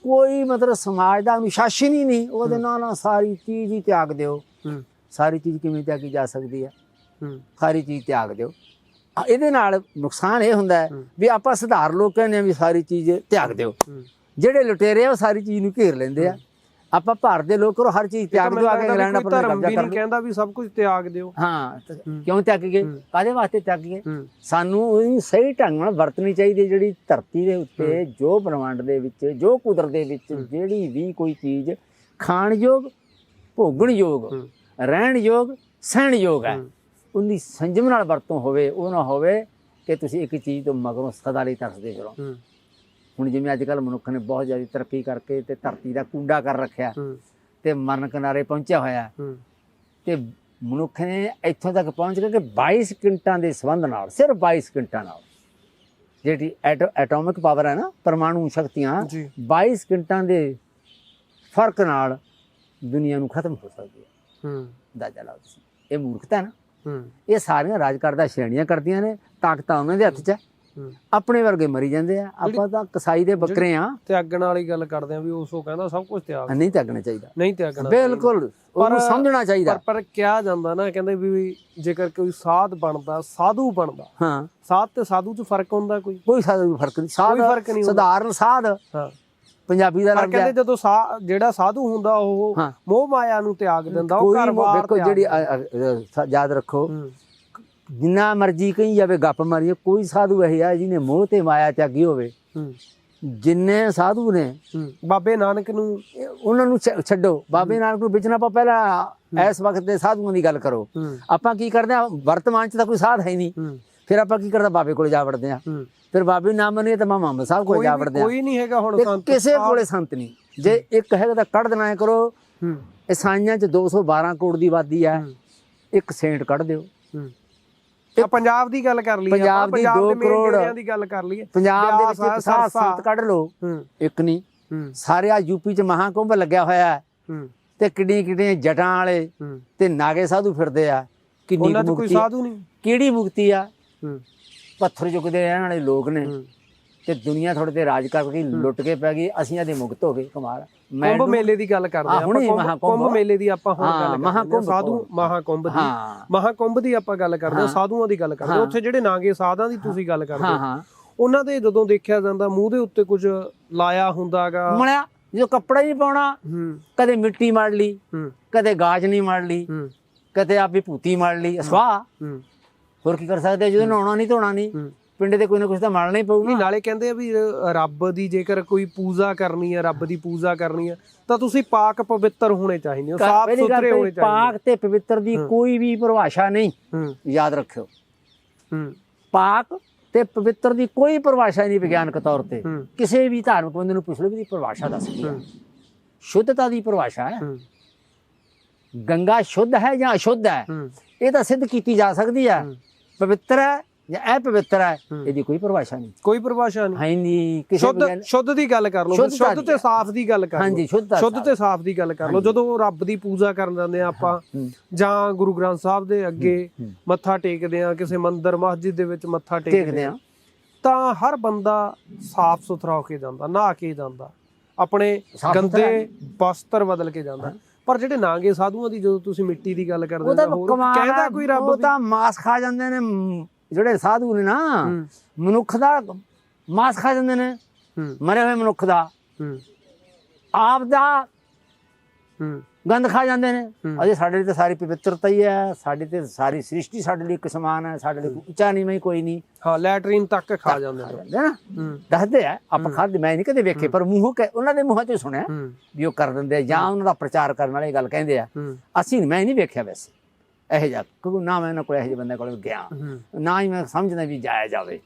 ਕੋਈ ਮਤਲਬ ਸਮਾਜ ਦਾ ਅਨੁਸ਼ਾਸਨ ਹੀ ਨਹੀਂ। ਉਹਦੇ ਨਾਲ ਨਾ ਸਾਰੀ ਚੀਜ਼ ਹੀ ਤਿਆਗ ਦਿਓ। ਹੂੰ। ਸਾਰੀ ਚੀਜ਼ ਕਿਵੇਂ ਤਿਆਗੀ ਜਾ ਸਕਦੀ ਹੈ ਹੂੰ। ਸਾਰੀ ਚੀਜ਼ ਤਿਆਗ ਦਿਓ। ਆ, ਇਹਦੇ ਨਾਲ ਨੁਕਸਾਨ ਇਹ ਹੁੰਦਾ। ਵੀ ਆਪਾਂ ਸੁਧਾਰ ਲੋਕ ਕਹਿੰਦੇ ਆ ਵੀ ਸਾਰੀ ਚੀਜ਼ ਤਿਆਗ ਦਿਓ। ਜਿਹੜੇ ਲੁਟੇਰੇ ਆ ਉਹ ਸਾਰੀ ਚੀਜ਼ ਨੂੰ ਘੇਰ ਲੈਂਦੇ ਆ। ਆਪਾਂ ਭਾਰਤ ਦੇ ਲੋਕ ਕਰੋ ਹਰ ਚੀਜ਼ ਤਿਆਗ ਦਿਓ ਆ ਕੇ ਇੰਗਲੈਂਡ ਆਪਣਾ ਧਰਮ ਕਬਜ਼ਾ ਵੀ ਕਰ ਕਹਿੰਦਾ ਵੀ ਸਭ ਕੁਝ ਤਿਆਗ ਦਿਓ। ਹਾਂ। ਕਿਉਂ ਤਿਆਗ ਗਏ। ਕਾਦੇ ਵਾਸਤੇ ਤਿਆਗ ਗਏ? ਸਾਨੂੰ ਉਹਦੀ ਸਹੀ ਢੰਗ ਨਾਲ ਵਰਤਣੀ ਚਾਹੀਦੀ ਜਿਹੜੀ ਧਰਤੀ ਦੇ ਉੱਤੇ ਜੋ ਬ੍ਰਹਮੰਡ ਦੇ ਵਿੱਚ ਜੋ ਕੁਦਰਤ ਦੇ ਵਿੱਚ ਜਿਹੜੀ ਵੀ ਕੋਈ ਚੀਜ਼ ਖਾਣ ਯੋਗ ਭੋਗਣ ਯੋਗ ਹੂੰ। ਰਹਿਣ ਯੋਗ ਸਹਿਣ ਯੋਗ ਹੈ। ਉਹਦੀ ਸੰਜਮ ਨਾਲ ਵਰਤੋਂ ਹੋਵੇ ਉਹ ਨਾ ਹੋਵੇ ਕਿ ਤੁਸੀਂ ਇੱਕ ਚੀਜ਼ ਤੋਂ ਮਗਰੋਂ ਸਦਾ ਲਈ ਤਰਸਦੇ ਹੂੰ। ਹੁਣ ਜਿਵੇਂ ਅੱਜ ਕੱਲ ਮਨੁੱਖ ਨੇ ਬਹੁਤ ਜ਼ਿਆਦਾ ਤਰੱਕੀ ਕਰਕੇ ਤੇ ਧਰਤੀ ਦਾ ਕੂੜਾ ਕਰ ਰੱਖਿਆ। ਤੇ ਮਰਨ ਕਿਨਾਰੇ ਪਹੁੰਚਿਆ ਹੋਇਆ। ਤੇ ਮਨੁੱਖ ਨੇ ਇੱਥੋਂ ਤੱਕ ਪਹੁੰਚ ਗਿਆ ਕਿ 22 ਸਕਿੰਟਾਂ ਦੇ ਸੰਬੰਧ ਨਾਲ ਸਿਰਫ 22 ਸਕਿੰਟਾਂ ਨਾਲ। ਜਿਹੜੀ ਐਟੋਮਿਕ ਪਾਵਰ ਹੈ ਨਾ ਪਰਮਾਣੂ ਸ਼ਕਤੀਆਂ ਜੀ। 22 ਸਕਿੰਟਾਂ ਦੇ ਫ਼ਰਕ ਨਾਲ ਦੁਨੀਆ ਨੂੰ ਖਤਮ ਹੋ ਸਕਦੀ ਹੈ। ਹੂੰ। ਅੰਦਾਜ਼ਾ ਲਾਓ ਤੁਸੀਂ। ਇਹ ਮੂਰਖਤਾ ਹੈ ਨਾ। ਹੂੰ। ਇਹ ਸਾਰੀਆਂ ਰਾਜ ਕਰਦਾ ਸ਼੍ਰੇਣੀਆਂ ਕਰਦੀਆਂ ਨੇ ਤਾਕਤਾਂ ਉਹਨਾਂ ਦੇ ਹੱਥ 'ਚ ਹੂੰ। ਆਪਣੇ ਵਰਗੇ ਮਰੀ ਜਾਂਦੇ ਆ। ਆਪਾਂ ਤਾਂ ਕਸਾਈ ਦੇ ਬੱਕਰੇ ਆ। ਤਿਆਗਣ ਵਾਲੀ ਗੱਲ ਕਰਦੇ ਆ ਵੀ ਉਸ ਕਹਿੰਦਾ ਸਭ ਕੁਝ ਤਿਆਗ। ਨਹੀਂ ਤਿਆਗਣਾ ਚਾਹੀਦਾ। ਨਹੀਂ ਤਿਆਗਣਾ ਬਿਲਕੁਲ ਉਹਨੂੰ ਸਮਝਣਾ ਚਾਹੀਦਾ। ਪਰ ਪਰ ਕਿਹਾ ਜਾਂਦਾ ਨਾ ਕਹਿੰਦੇ ਵੀ ਜੇਕਰ ਕੋਈ ਸਾਧ ਬਣਦਾ ਸਾਧੂ ਬਣਦਾ ਹਾਂ। ਸਾਧ ਤੇ ਸਾਧੂ ਚ ਫ਼ਰਕ ਹੁੰਦਾ ਕੋਈ? ਕੋਈ ਸਾਦਾ ਫ਼ਰਕ ਨਹੀਂ। ਸਾਧ ਕੋਈ ਫ਼ਰਕ ਨਹੀਂ। ਸਧਾਰਨ ਸਾਧ। ਹਾਂ। ਪੰਜਾਬੀ ਦਾ ਲਫ਼ਜ਼ ਹੈ ਕਹਿੰਦੇ ਜਦੋਂ ਸਾ- ਜਿਹੜਾ ਸਾਧੂ ਹੁੰਦਾ ਉਹ। ਮੋਹ ਮਾਇਆ ਨੂੰ ਤਿਆਗ ਦਿੰਦਾ ਉਹ ਕੋਈ ਘਰ ਮੋ- ਬਾਹਰ ਵੇਖੋ ਤਿਆਗ ਜਿਹੜੀ ਯਾਦ ਰੱਖੋ। ਜਿੰਨਾ ਮਰਜ਼ੀ ਕਹੀ ਜਾਵੇ ਗੱਪ ਮਾਰੀਏ ਕੋਈ ਸਾਧੂ ਇਹ ਆ ਜਿਹਨੇ ਮੋਹ ਤੇ ਮਾਇਆ ਤਿਆਗੀ ਹੋਵੇ ਜਿੰਨੇ ਸਾਧੂ ਨੇ ਬਾਬੇ ਨਾਨਕ ਨੂੰ ਉਹਨਾਂ ਨੂੰ ਛੱਡੋ। ਬਾਬੇ ਨਾਨਕ ਨੂੰ ਵਿਚਣਾ ਆਪਾਂ ਪਹਿਲਾਂ ਇਸ ਵਕਤ ਦੇ ਸਾਧੂਆਂ ਦੀ ਗੱਲ ਕਰੋ। ਆਪਾਂ ਕੀ ਕਰਦੇ ਆ ਵਰਤਮਾਨ ਚ ਤਾਂ ਕੋਈ ਸਾਧ ਹੈ ਨਹੀਂ। ਫਿਰ ਆਪਾਂ ਕੀ ਕਰਦਾ ਬਾਬੇ ਕੋਲੇ ਜਾ ਵੜਦੇ ਆ ਫਿਰ ਬਾਬੇ ਨਾ ਮੰਨੀਏ ਤਾਂ ਮੈਂ ਮੁਹੰਮਦ ਸਾਹਿਬ ਕੋਲੇ ਜਾ ਵੜਦੇ ਆ ਕੋਈ ਨਹੀਂ ਹੈਗਾ ਹੁਣ ਸੰਤ। ਕਿਸੇ। ਕੋਲੇ ਸੰਤ ਨਹੀਂ। ਜੇ ਇੱਕ ਹੈਗਾ ਤਾਂ ਕੱਢ ਦੇਣਾ ਕਰੋ। ਹੂੰ। ਈਸਾਈਆਂ ਚ 212 ਕਰੋੜ ਦੀ ਆਬਾਦੀ ਹੂੰ। ਇੱਕ ਸੇਂਟ ਕੱਢ ਦਿਓ। ਹੂੰ ਆ ਪੰਜਾਬ ਦੀ ਗੱਲ ਕਰ ਲਈਏ ਪੰਜਾਬ ਦੀ ਪੰਜਾਬ ਦੋ ਦੇ main ਕਰੋੜ। ਡੇਰਿਆਂ ਦੀ ਗੱਲ ਕਰ ਲਈਏ। ਪੰਜਾਬ ਦੇ ਵਿੱਚ ਸਰਸਾ। ਸੰਤ ਕੱਢ ਹੂੰ। ਇੱਕ ਨਹੀਂ ਸਾਰੇ ਆ ਯੂਪੀ ਚ ਮਹਾਕੁੰਭ ਲੱਗਿਆ ਹੋਇਆ ਹੈ। ਤੇ ਕਿੱਡੀਆਂ ਕਿੱਡੀਆਂ ਜਟਾਂ ਵਾਲੇ ਤੇ ਨਾਗੇ ਸਾਧੂ ਫਿਰਦੇ ਆ। ਕਿੰਨੀ 'ਚ ਕੋਈ ਮੁਕਤੀ ਸਾਧੂ ਨਹੀਂ। ਕਿਹੜੀ ਮੁਕਤੀ ਆ? ਪੱਥਰ ਚੁੱਕਦੇ ਰਹਿਣ ਵਾਲੇ ਲੋਕ ਨੇ। ਤੇ ਦੁਨੀਆ ਥੋੜੇ ਤੇ ਰਾਜ ਕਰਕੇ ਲੁੱਟ ਕੇ ਪੈ ਗਈ। ਅਸੀਂ ਇਹਦੇ ਮੁਕਤ ਹੋ ਗਏ ਕਮਾਲ ਕੁੰਭ ਮੇਲੇ ਦੀ ਗੱਲ ਕਰਦੇ ਆ ਹੁਣੇ ਮਹਾਕੁੰਭ। ਕੁੰਭ ਮੇਲੇ ਦੀ ਆਪਾਂ ਹੁਣ ਗੱਲ ਕਰਦੇ ਮਹਾਕੁੰਭ ਸਾਧੂ। ਮਹਾਕੁੰਭ ਦੀ ਮਹਾਕੁੰਭ ਦੀ ਆਪਾਂ ਗੱਲ ਕਰਦੇ ਹਾਂ। ਸਾਧੂਆਂ ਦੀ ਗੱਲ ਕਰਦੇ। ਉੱਥੇ ਜਿਹੜੇ ਨਾਗੇ ਸਾਧਾਂ ਦੀ ਤੁਸੀਂ ਗੱਲ ਕਰਦੇ ਉਹਨਾਂ ਦੇ ਜਦੋਂ ਦੇਖਿਆ ਜਾਂਦਾ ਮੂੰਹ ਦੇ ਉੱਤੇ ਕੁਝ ਲਾਇਆ ਹੁੰਦਾਗਾ। ਮਣਿਆ ਜੋ ਕੱਪੜਾ ਹੀ ਨਹੀਂ ਪਾਉਣਾ ਕਦੇ ਮਿੱਟੀ ਮਾਰ ਲਈ ਕਦੇ ਗਾਜ ਨਹੀਂ ਮਾਰ ਲਈ ਕਦੇ ਆਪ ਭੂਤੀ ਮਾਰ ਲਈ ਹੂੰ। ਹੋਰ ਕੀ ਕਰ ਸਕਦੇ ਆ? ਜਦੋਂ ਨਹਾਉਣਾ ਨਹੀਂ ਧੋਣਾ ਨਹੀਂ। ਪਿੰਡ ਦੇ ਕੋਈ ਨਾ ਕੁਝ ਤਾਂ ਮਾਰਨਾ ਹੀ ਪਊਗਾ। ਨਹੀਂ ਨਾਲੇ ਕਹਿੰਦੇ ਆ ਵੀ ਰੱਬ ਦੀ ਜੇਕਰ ਕੋਈ ਪੂਜਾ ਕਰਨੀ ਹੈ ਰੱਬ ਦੀ ਪੂਜਾ ਕਰਨੀ ਹੈ ਤਾਂ ਤੁਸੀਂ ਪਾਕ ਪਵਿੱਤਰ ਹੋਣੇ ਚਾਹੀਦੇ ਹੋ ਸਾਫ਼ ਸੁਥਰੇ ਹੋਣੇ ਚਾਹੀਦੇ ਪਾਕ ਤੇ ਪਵਿੱਤਰ ਦੀ ਕੋਈ ਵੀ ਪਰਿਭਾਸ਼ਾ ਨਹੀਂ ਯਾਦ ਰੱਖਿਓ। ਪਾਕ ਤੇ ਪਵਿੱਤਰ ਦੀ ਕੋਈ ਪਰਿਭਾਸ਼ਾ ਨਹੀਂ ਵਿਗਿਆਨਕ ਤੌਰ ਤੇ। ਕਿਸੇ ਵੀ ਧਾਰਮਿਕ ਬੰਦੇ ਨੂੰ ਪੁੱਛ ਲਓ ਵੀ ਦੀ ਪਰਿਭਾਸ਼ਾ ਦੱਸਦੀ ਹੈ। ਸ਼ੁੱਧਤਾ ਦੀ ਪਰਿਭਾਸ਼ਾ ਹੈ। ਗੰਗਾ ਸ਼ੁੱਧ ਹੈ ਜਾਂ ਅਸ਼ੁੱਧ ਹੈ ਇਹ ਤਾਂ ਸਿੱਧ ਕੀਤੀ ਜਾ ਸਕਦੀ ਹੂੰ। ਪਵਿੱਤਰ ਹੈ ਜਾਂ ਅਪਵਿੱਤਰ ਹੈ ਹੂੰ। ਇਹਦੀ ਕੋਈ ਪਰਿਭਾਸ਼ਾ ਨਹੀਂ। ਕੋਈ ਪਰਿਭਾਸ਼ਾ ਨਹੀਂ। ਹੈ ਨਹੀਂ ਕਿਸੇ ਸ਼ੁੱਧ ਸ਼ੁੱਧ ਦੀ ਗੱਲ ਕਰ ਲਓ ਸ਼ੁੱਧ ਤੇ ਸਾਫ਼ ਦੀ ਗੱਲ ਕਰ ਲਓ। ਹਾਂਜੀ ਸ਼ੁੱਧ ਸ਼ੁੱਧ ਤੇ ਸਾਫ਼ ਦੀ ਗੱਲ ਕਰ ਲਓ। ਜਦੋਂ ਰੱਬ ਦੀ ਪੂਜਾ ਕਰਨ ਜਾਂਦੇ ਆ ਆਪਾਂ। ਜਾਂ ਗੁਰੂ ਗ੍ਰੰਥ ਸਾਹਿਬ ਦੇ ਅੱਗੇ। ਮੱਥਾ ਟੇਕਦੇ ਆ ਕਿਸੇ ਮੰਦਿਰ ਮਸਜਿਦ ਦੇ ਵਿੱਚ ਮੱਥਾ ਟੇਕਦੇ ਆ ਤਾਂ ਹਰ ਬੰਦਾ ਸਾਫ਼ ਸੁਥਰਾ ਹੋ ਕੇ ਜਾਂਦਾ ਨਹਾ ਕੇ ਜਾਂਦਾ। ਆਪਣੇ ਗੰਦੇ ਵਸਤਰ ਬਦਲ ਕੇ ਜਾਂਦਾ। ਪਰ ਜਿਹੜੇ ਨਾਗੇ ਸਾਧੂਆਂ ਦੀ ਜਦੋਂ ਤੁਸੀਂ ਮਿੱਟੀ ਦੀ ਗੱਲ ਕਰਦੇ ਹੋ ਕਹਿੰਦਾ ਕੋਈ ਰੱਬ ਉਹ ਤਾਂ ਮਾਸ ਖਾ ਜਾਂਦੇ ਨੇ ਜਿਹੜੇ ਸਾਧੂ ਨੇ ਨਾ ਮਨੁੱਖ ਦਾ ਮਾਸ ਖਾ ਜਾਂਦੇ ਨੇ। ਮਰੇ ਹੋਏ ਮਨੁੱਖ ਦਾ। ਆਪ ਦਾ ਗੰਦ ਖਾ ਜਾਂਦੇ ਨੇ। ਅਜੇ ਸਾਡੇ ਲਈ ਤਾਂ ਸਾਰੀ ਪਵਿੱਤਰਤਾ ਹੀ ਹੈ। ਸਾਡੇ ਤੇ ਸਾਰੀ ਸ੍ਰਿਸ਼ਟੀ ਸਾਡੇ ਲਈ ਇੱਕ ਸਮਾਨ ਹੈ। ਸਾਡੇ ਲਈ ਉੱਚਾ ਨਹੀਂ ਮੈਂ ਕੋਈ ਨਹੀਂ। ਹਾਂ ਲੈਟਰੀਨ ਤੱਕ ਖਾ ਜਾਂਦੇ ਨੇ। ਦੱਸਦੇ ਆ ਆਪਾਂ ਖਾਦੇ ਮੈਂ ਨਹੀਂ ਕਦੇ ਵੇਖੇ ਪਰ ਮੂੰਹੋਂ ਕਹਿ- ਉਹਨਾਂ ਦੇ ਮੂੰਹਾਂ ਚੋਂ ਸੁਣਿਆ ਵੀ ਉਹ ਕਰ ਦਿੰਦੇ ਆ ਜਾਂ ਉਹਨਾਂ ਦਾ ਪ੍ਰਚਾਰ ਕਰਨ ਵਾਲੇ ਗੱਲ ਕਹਿੰਦੇ ਆ। ਅਸੀਂ ਮੈਂ ਨਹੀਂ ਵੇਖਿਆ ਵੈਸੇ। ਇਹੋ ਜਿਹਾ ਕਿਉਂਕਿ ਨਾ ਮੈਂ ਇਹਨਾਂ ਕੋਲ ਇਹੋ ਜਿਹੇ ਬੰਦੇ ਕੋਲ ਗਿਆ। ਨਾ ਹੀ ਮੈਂ ਸਮਝਦਾ ਵੀ ਜਾਇਆ ਜਾਵੇ।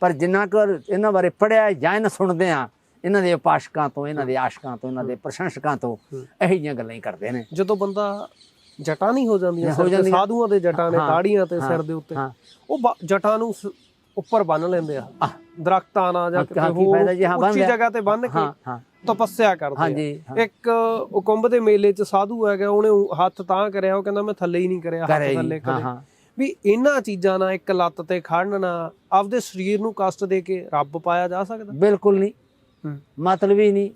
ਪਰ ਜਿੰਨਾ ਕਰ ਇਹਨਾਂ ਬਾਰੇ ਪੜਿਆ ਜਾਂ ਇਹਨਾਂ ਸੁਣਦੇ ਆ ਇਹਨਾਂ ਦੇ ਉਪਾਸ਼ਕਾਂ ਤੋਂ ਇਹਨਾਂ ਦੇ ਆਸ਼ਕਾਂ ਤੋਂ ਇਹਨਾਂ ਦੇ ਪ੍ਰਸ਼ੰਸਕਾਂ ਤੋਂ। ਇਹੋ ਜਿਹੀਆਂ ਗੱਲਾਂ ਹੀ ਕਰਦੇ ਨੇ। ਜਦੋਂ ਬੰਦਾ ਜਟਾਂ ਨਹੀਂ ਹੋ ਜਾਂਦੀਆਂ। ਸਾਧੂਆਂ ਦੇ ਜਟਾਂ ਨੇ ਦਾੜੀਆਂ ਤੇ ਸਿਰ ਦੇ ਉੱਤੇ। ਉਹ ਜਟਾਂ ਨੂੰ ਉੱਪਰ ਬੰਨ ਲੈਂਦੇ ਆ। ਦਰਖਤਾਂ ਨਾਲ ਜਾਂ ਕਿਤੇ ਕੀ ਹੋਰ ਜੀ, ਉੱਚੀ। ਜਗ੍ਹਾ ਤੇ ਬੰਨ ਕੇ ਤਪੱਸਿਆ ਕਰਦੇ ਹਾਂਜੀ ਹਾਂ। ਇੱਕ ਉਹ ਕੁੰਭ ਦੇ ਮੇਲੇ 'ਚ ਸਾਧੂ ਹੈਗਾ ਉਹਨੇ ਹੱਥ ਤਾਂ ਕਰਿਆ ਉਹ ਕਹਿੰਦਾ ਮੈਂ ਥੱਲੇ ਹੀ ਨਹੀਂ ਕਰਿਆ ਹੱਥ ਥੱਲੇ ਜੀ, ਹਾਂ ਕਰੇ ਹਾਂ। ਵੀ ਇਹਨਾਂ ਚੀਜ਼ਾਂ ਨਾਲ ਇੱਕ ਲੱਤ ਤੇ ਖੜਨ ਆਪਦੇ ਸਰੀਰ ਨੂੰ ਕਸ਼ਟ ਦੇ ਕੇ ਰੱਬ ਪਾਇਆ ਜਾ ਸਕਦਾ। ਬਿਲਕੁਲ ਨਹੀਂ। ਮਤਲਬ ਹੀ ਨਹੀਂ।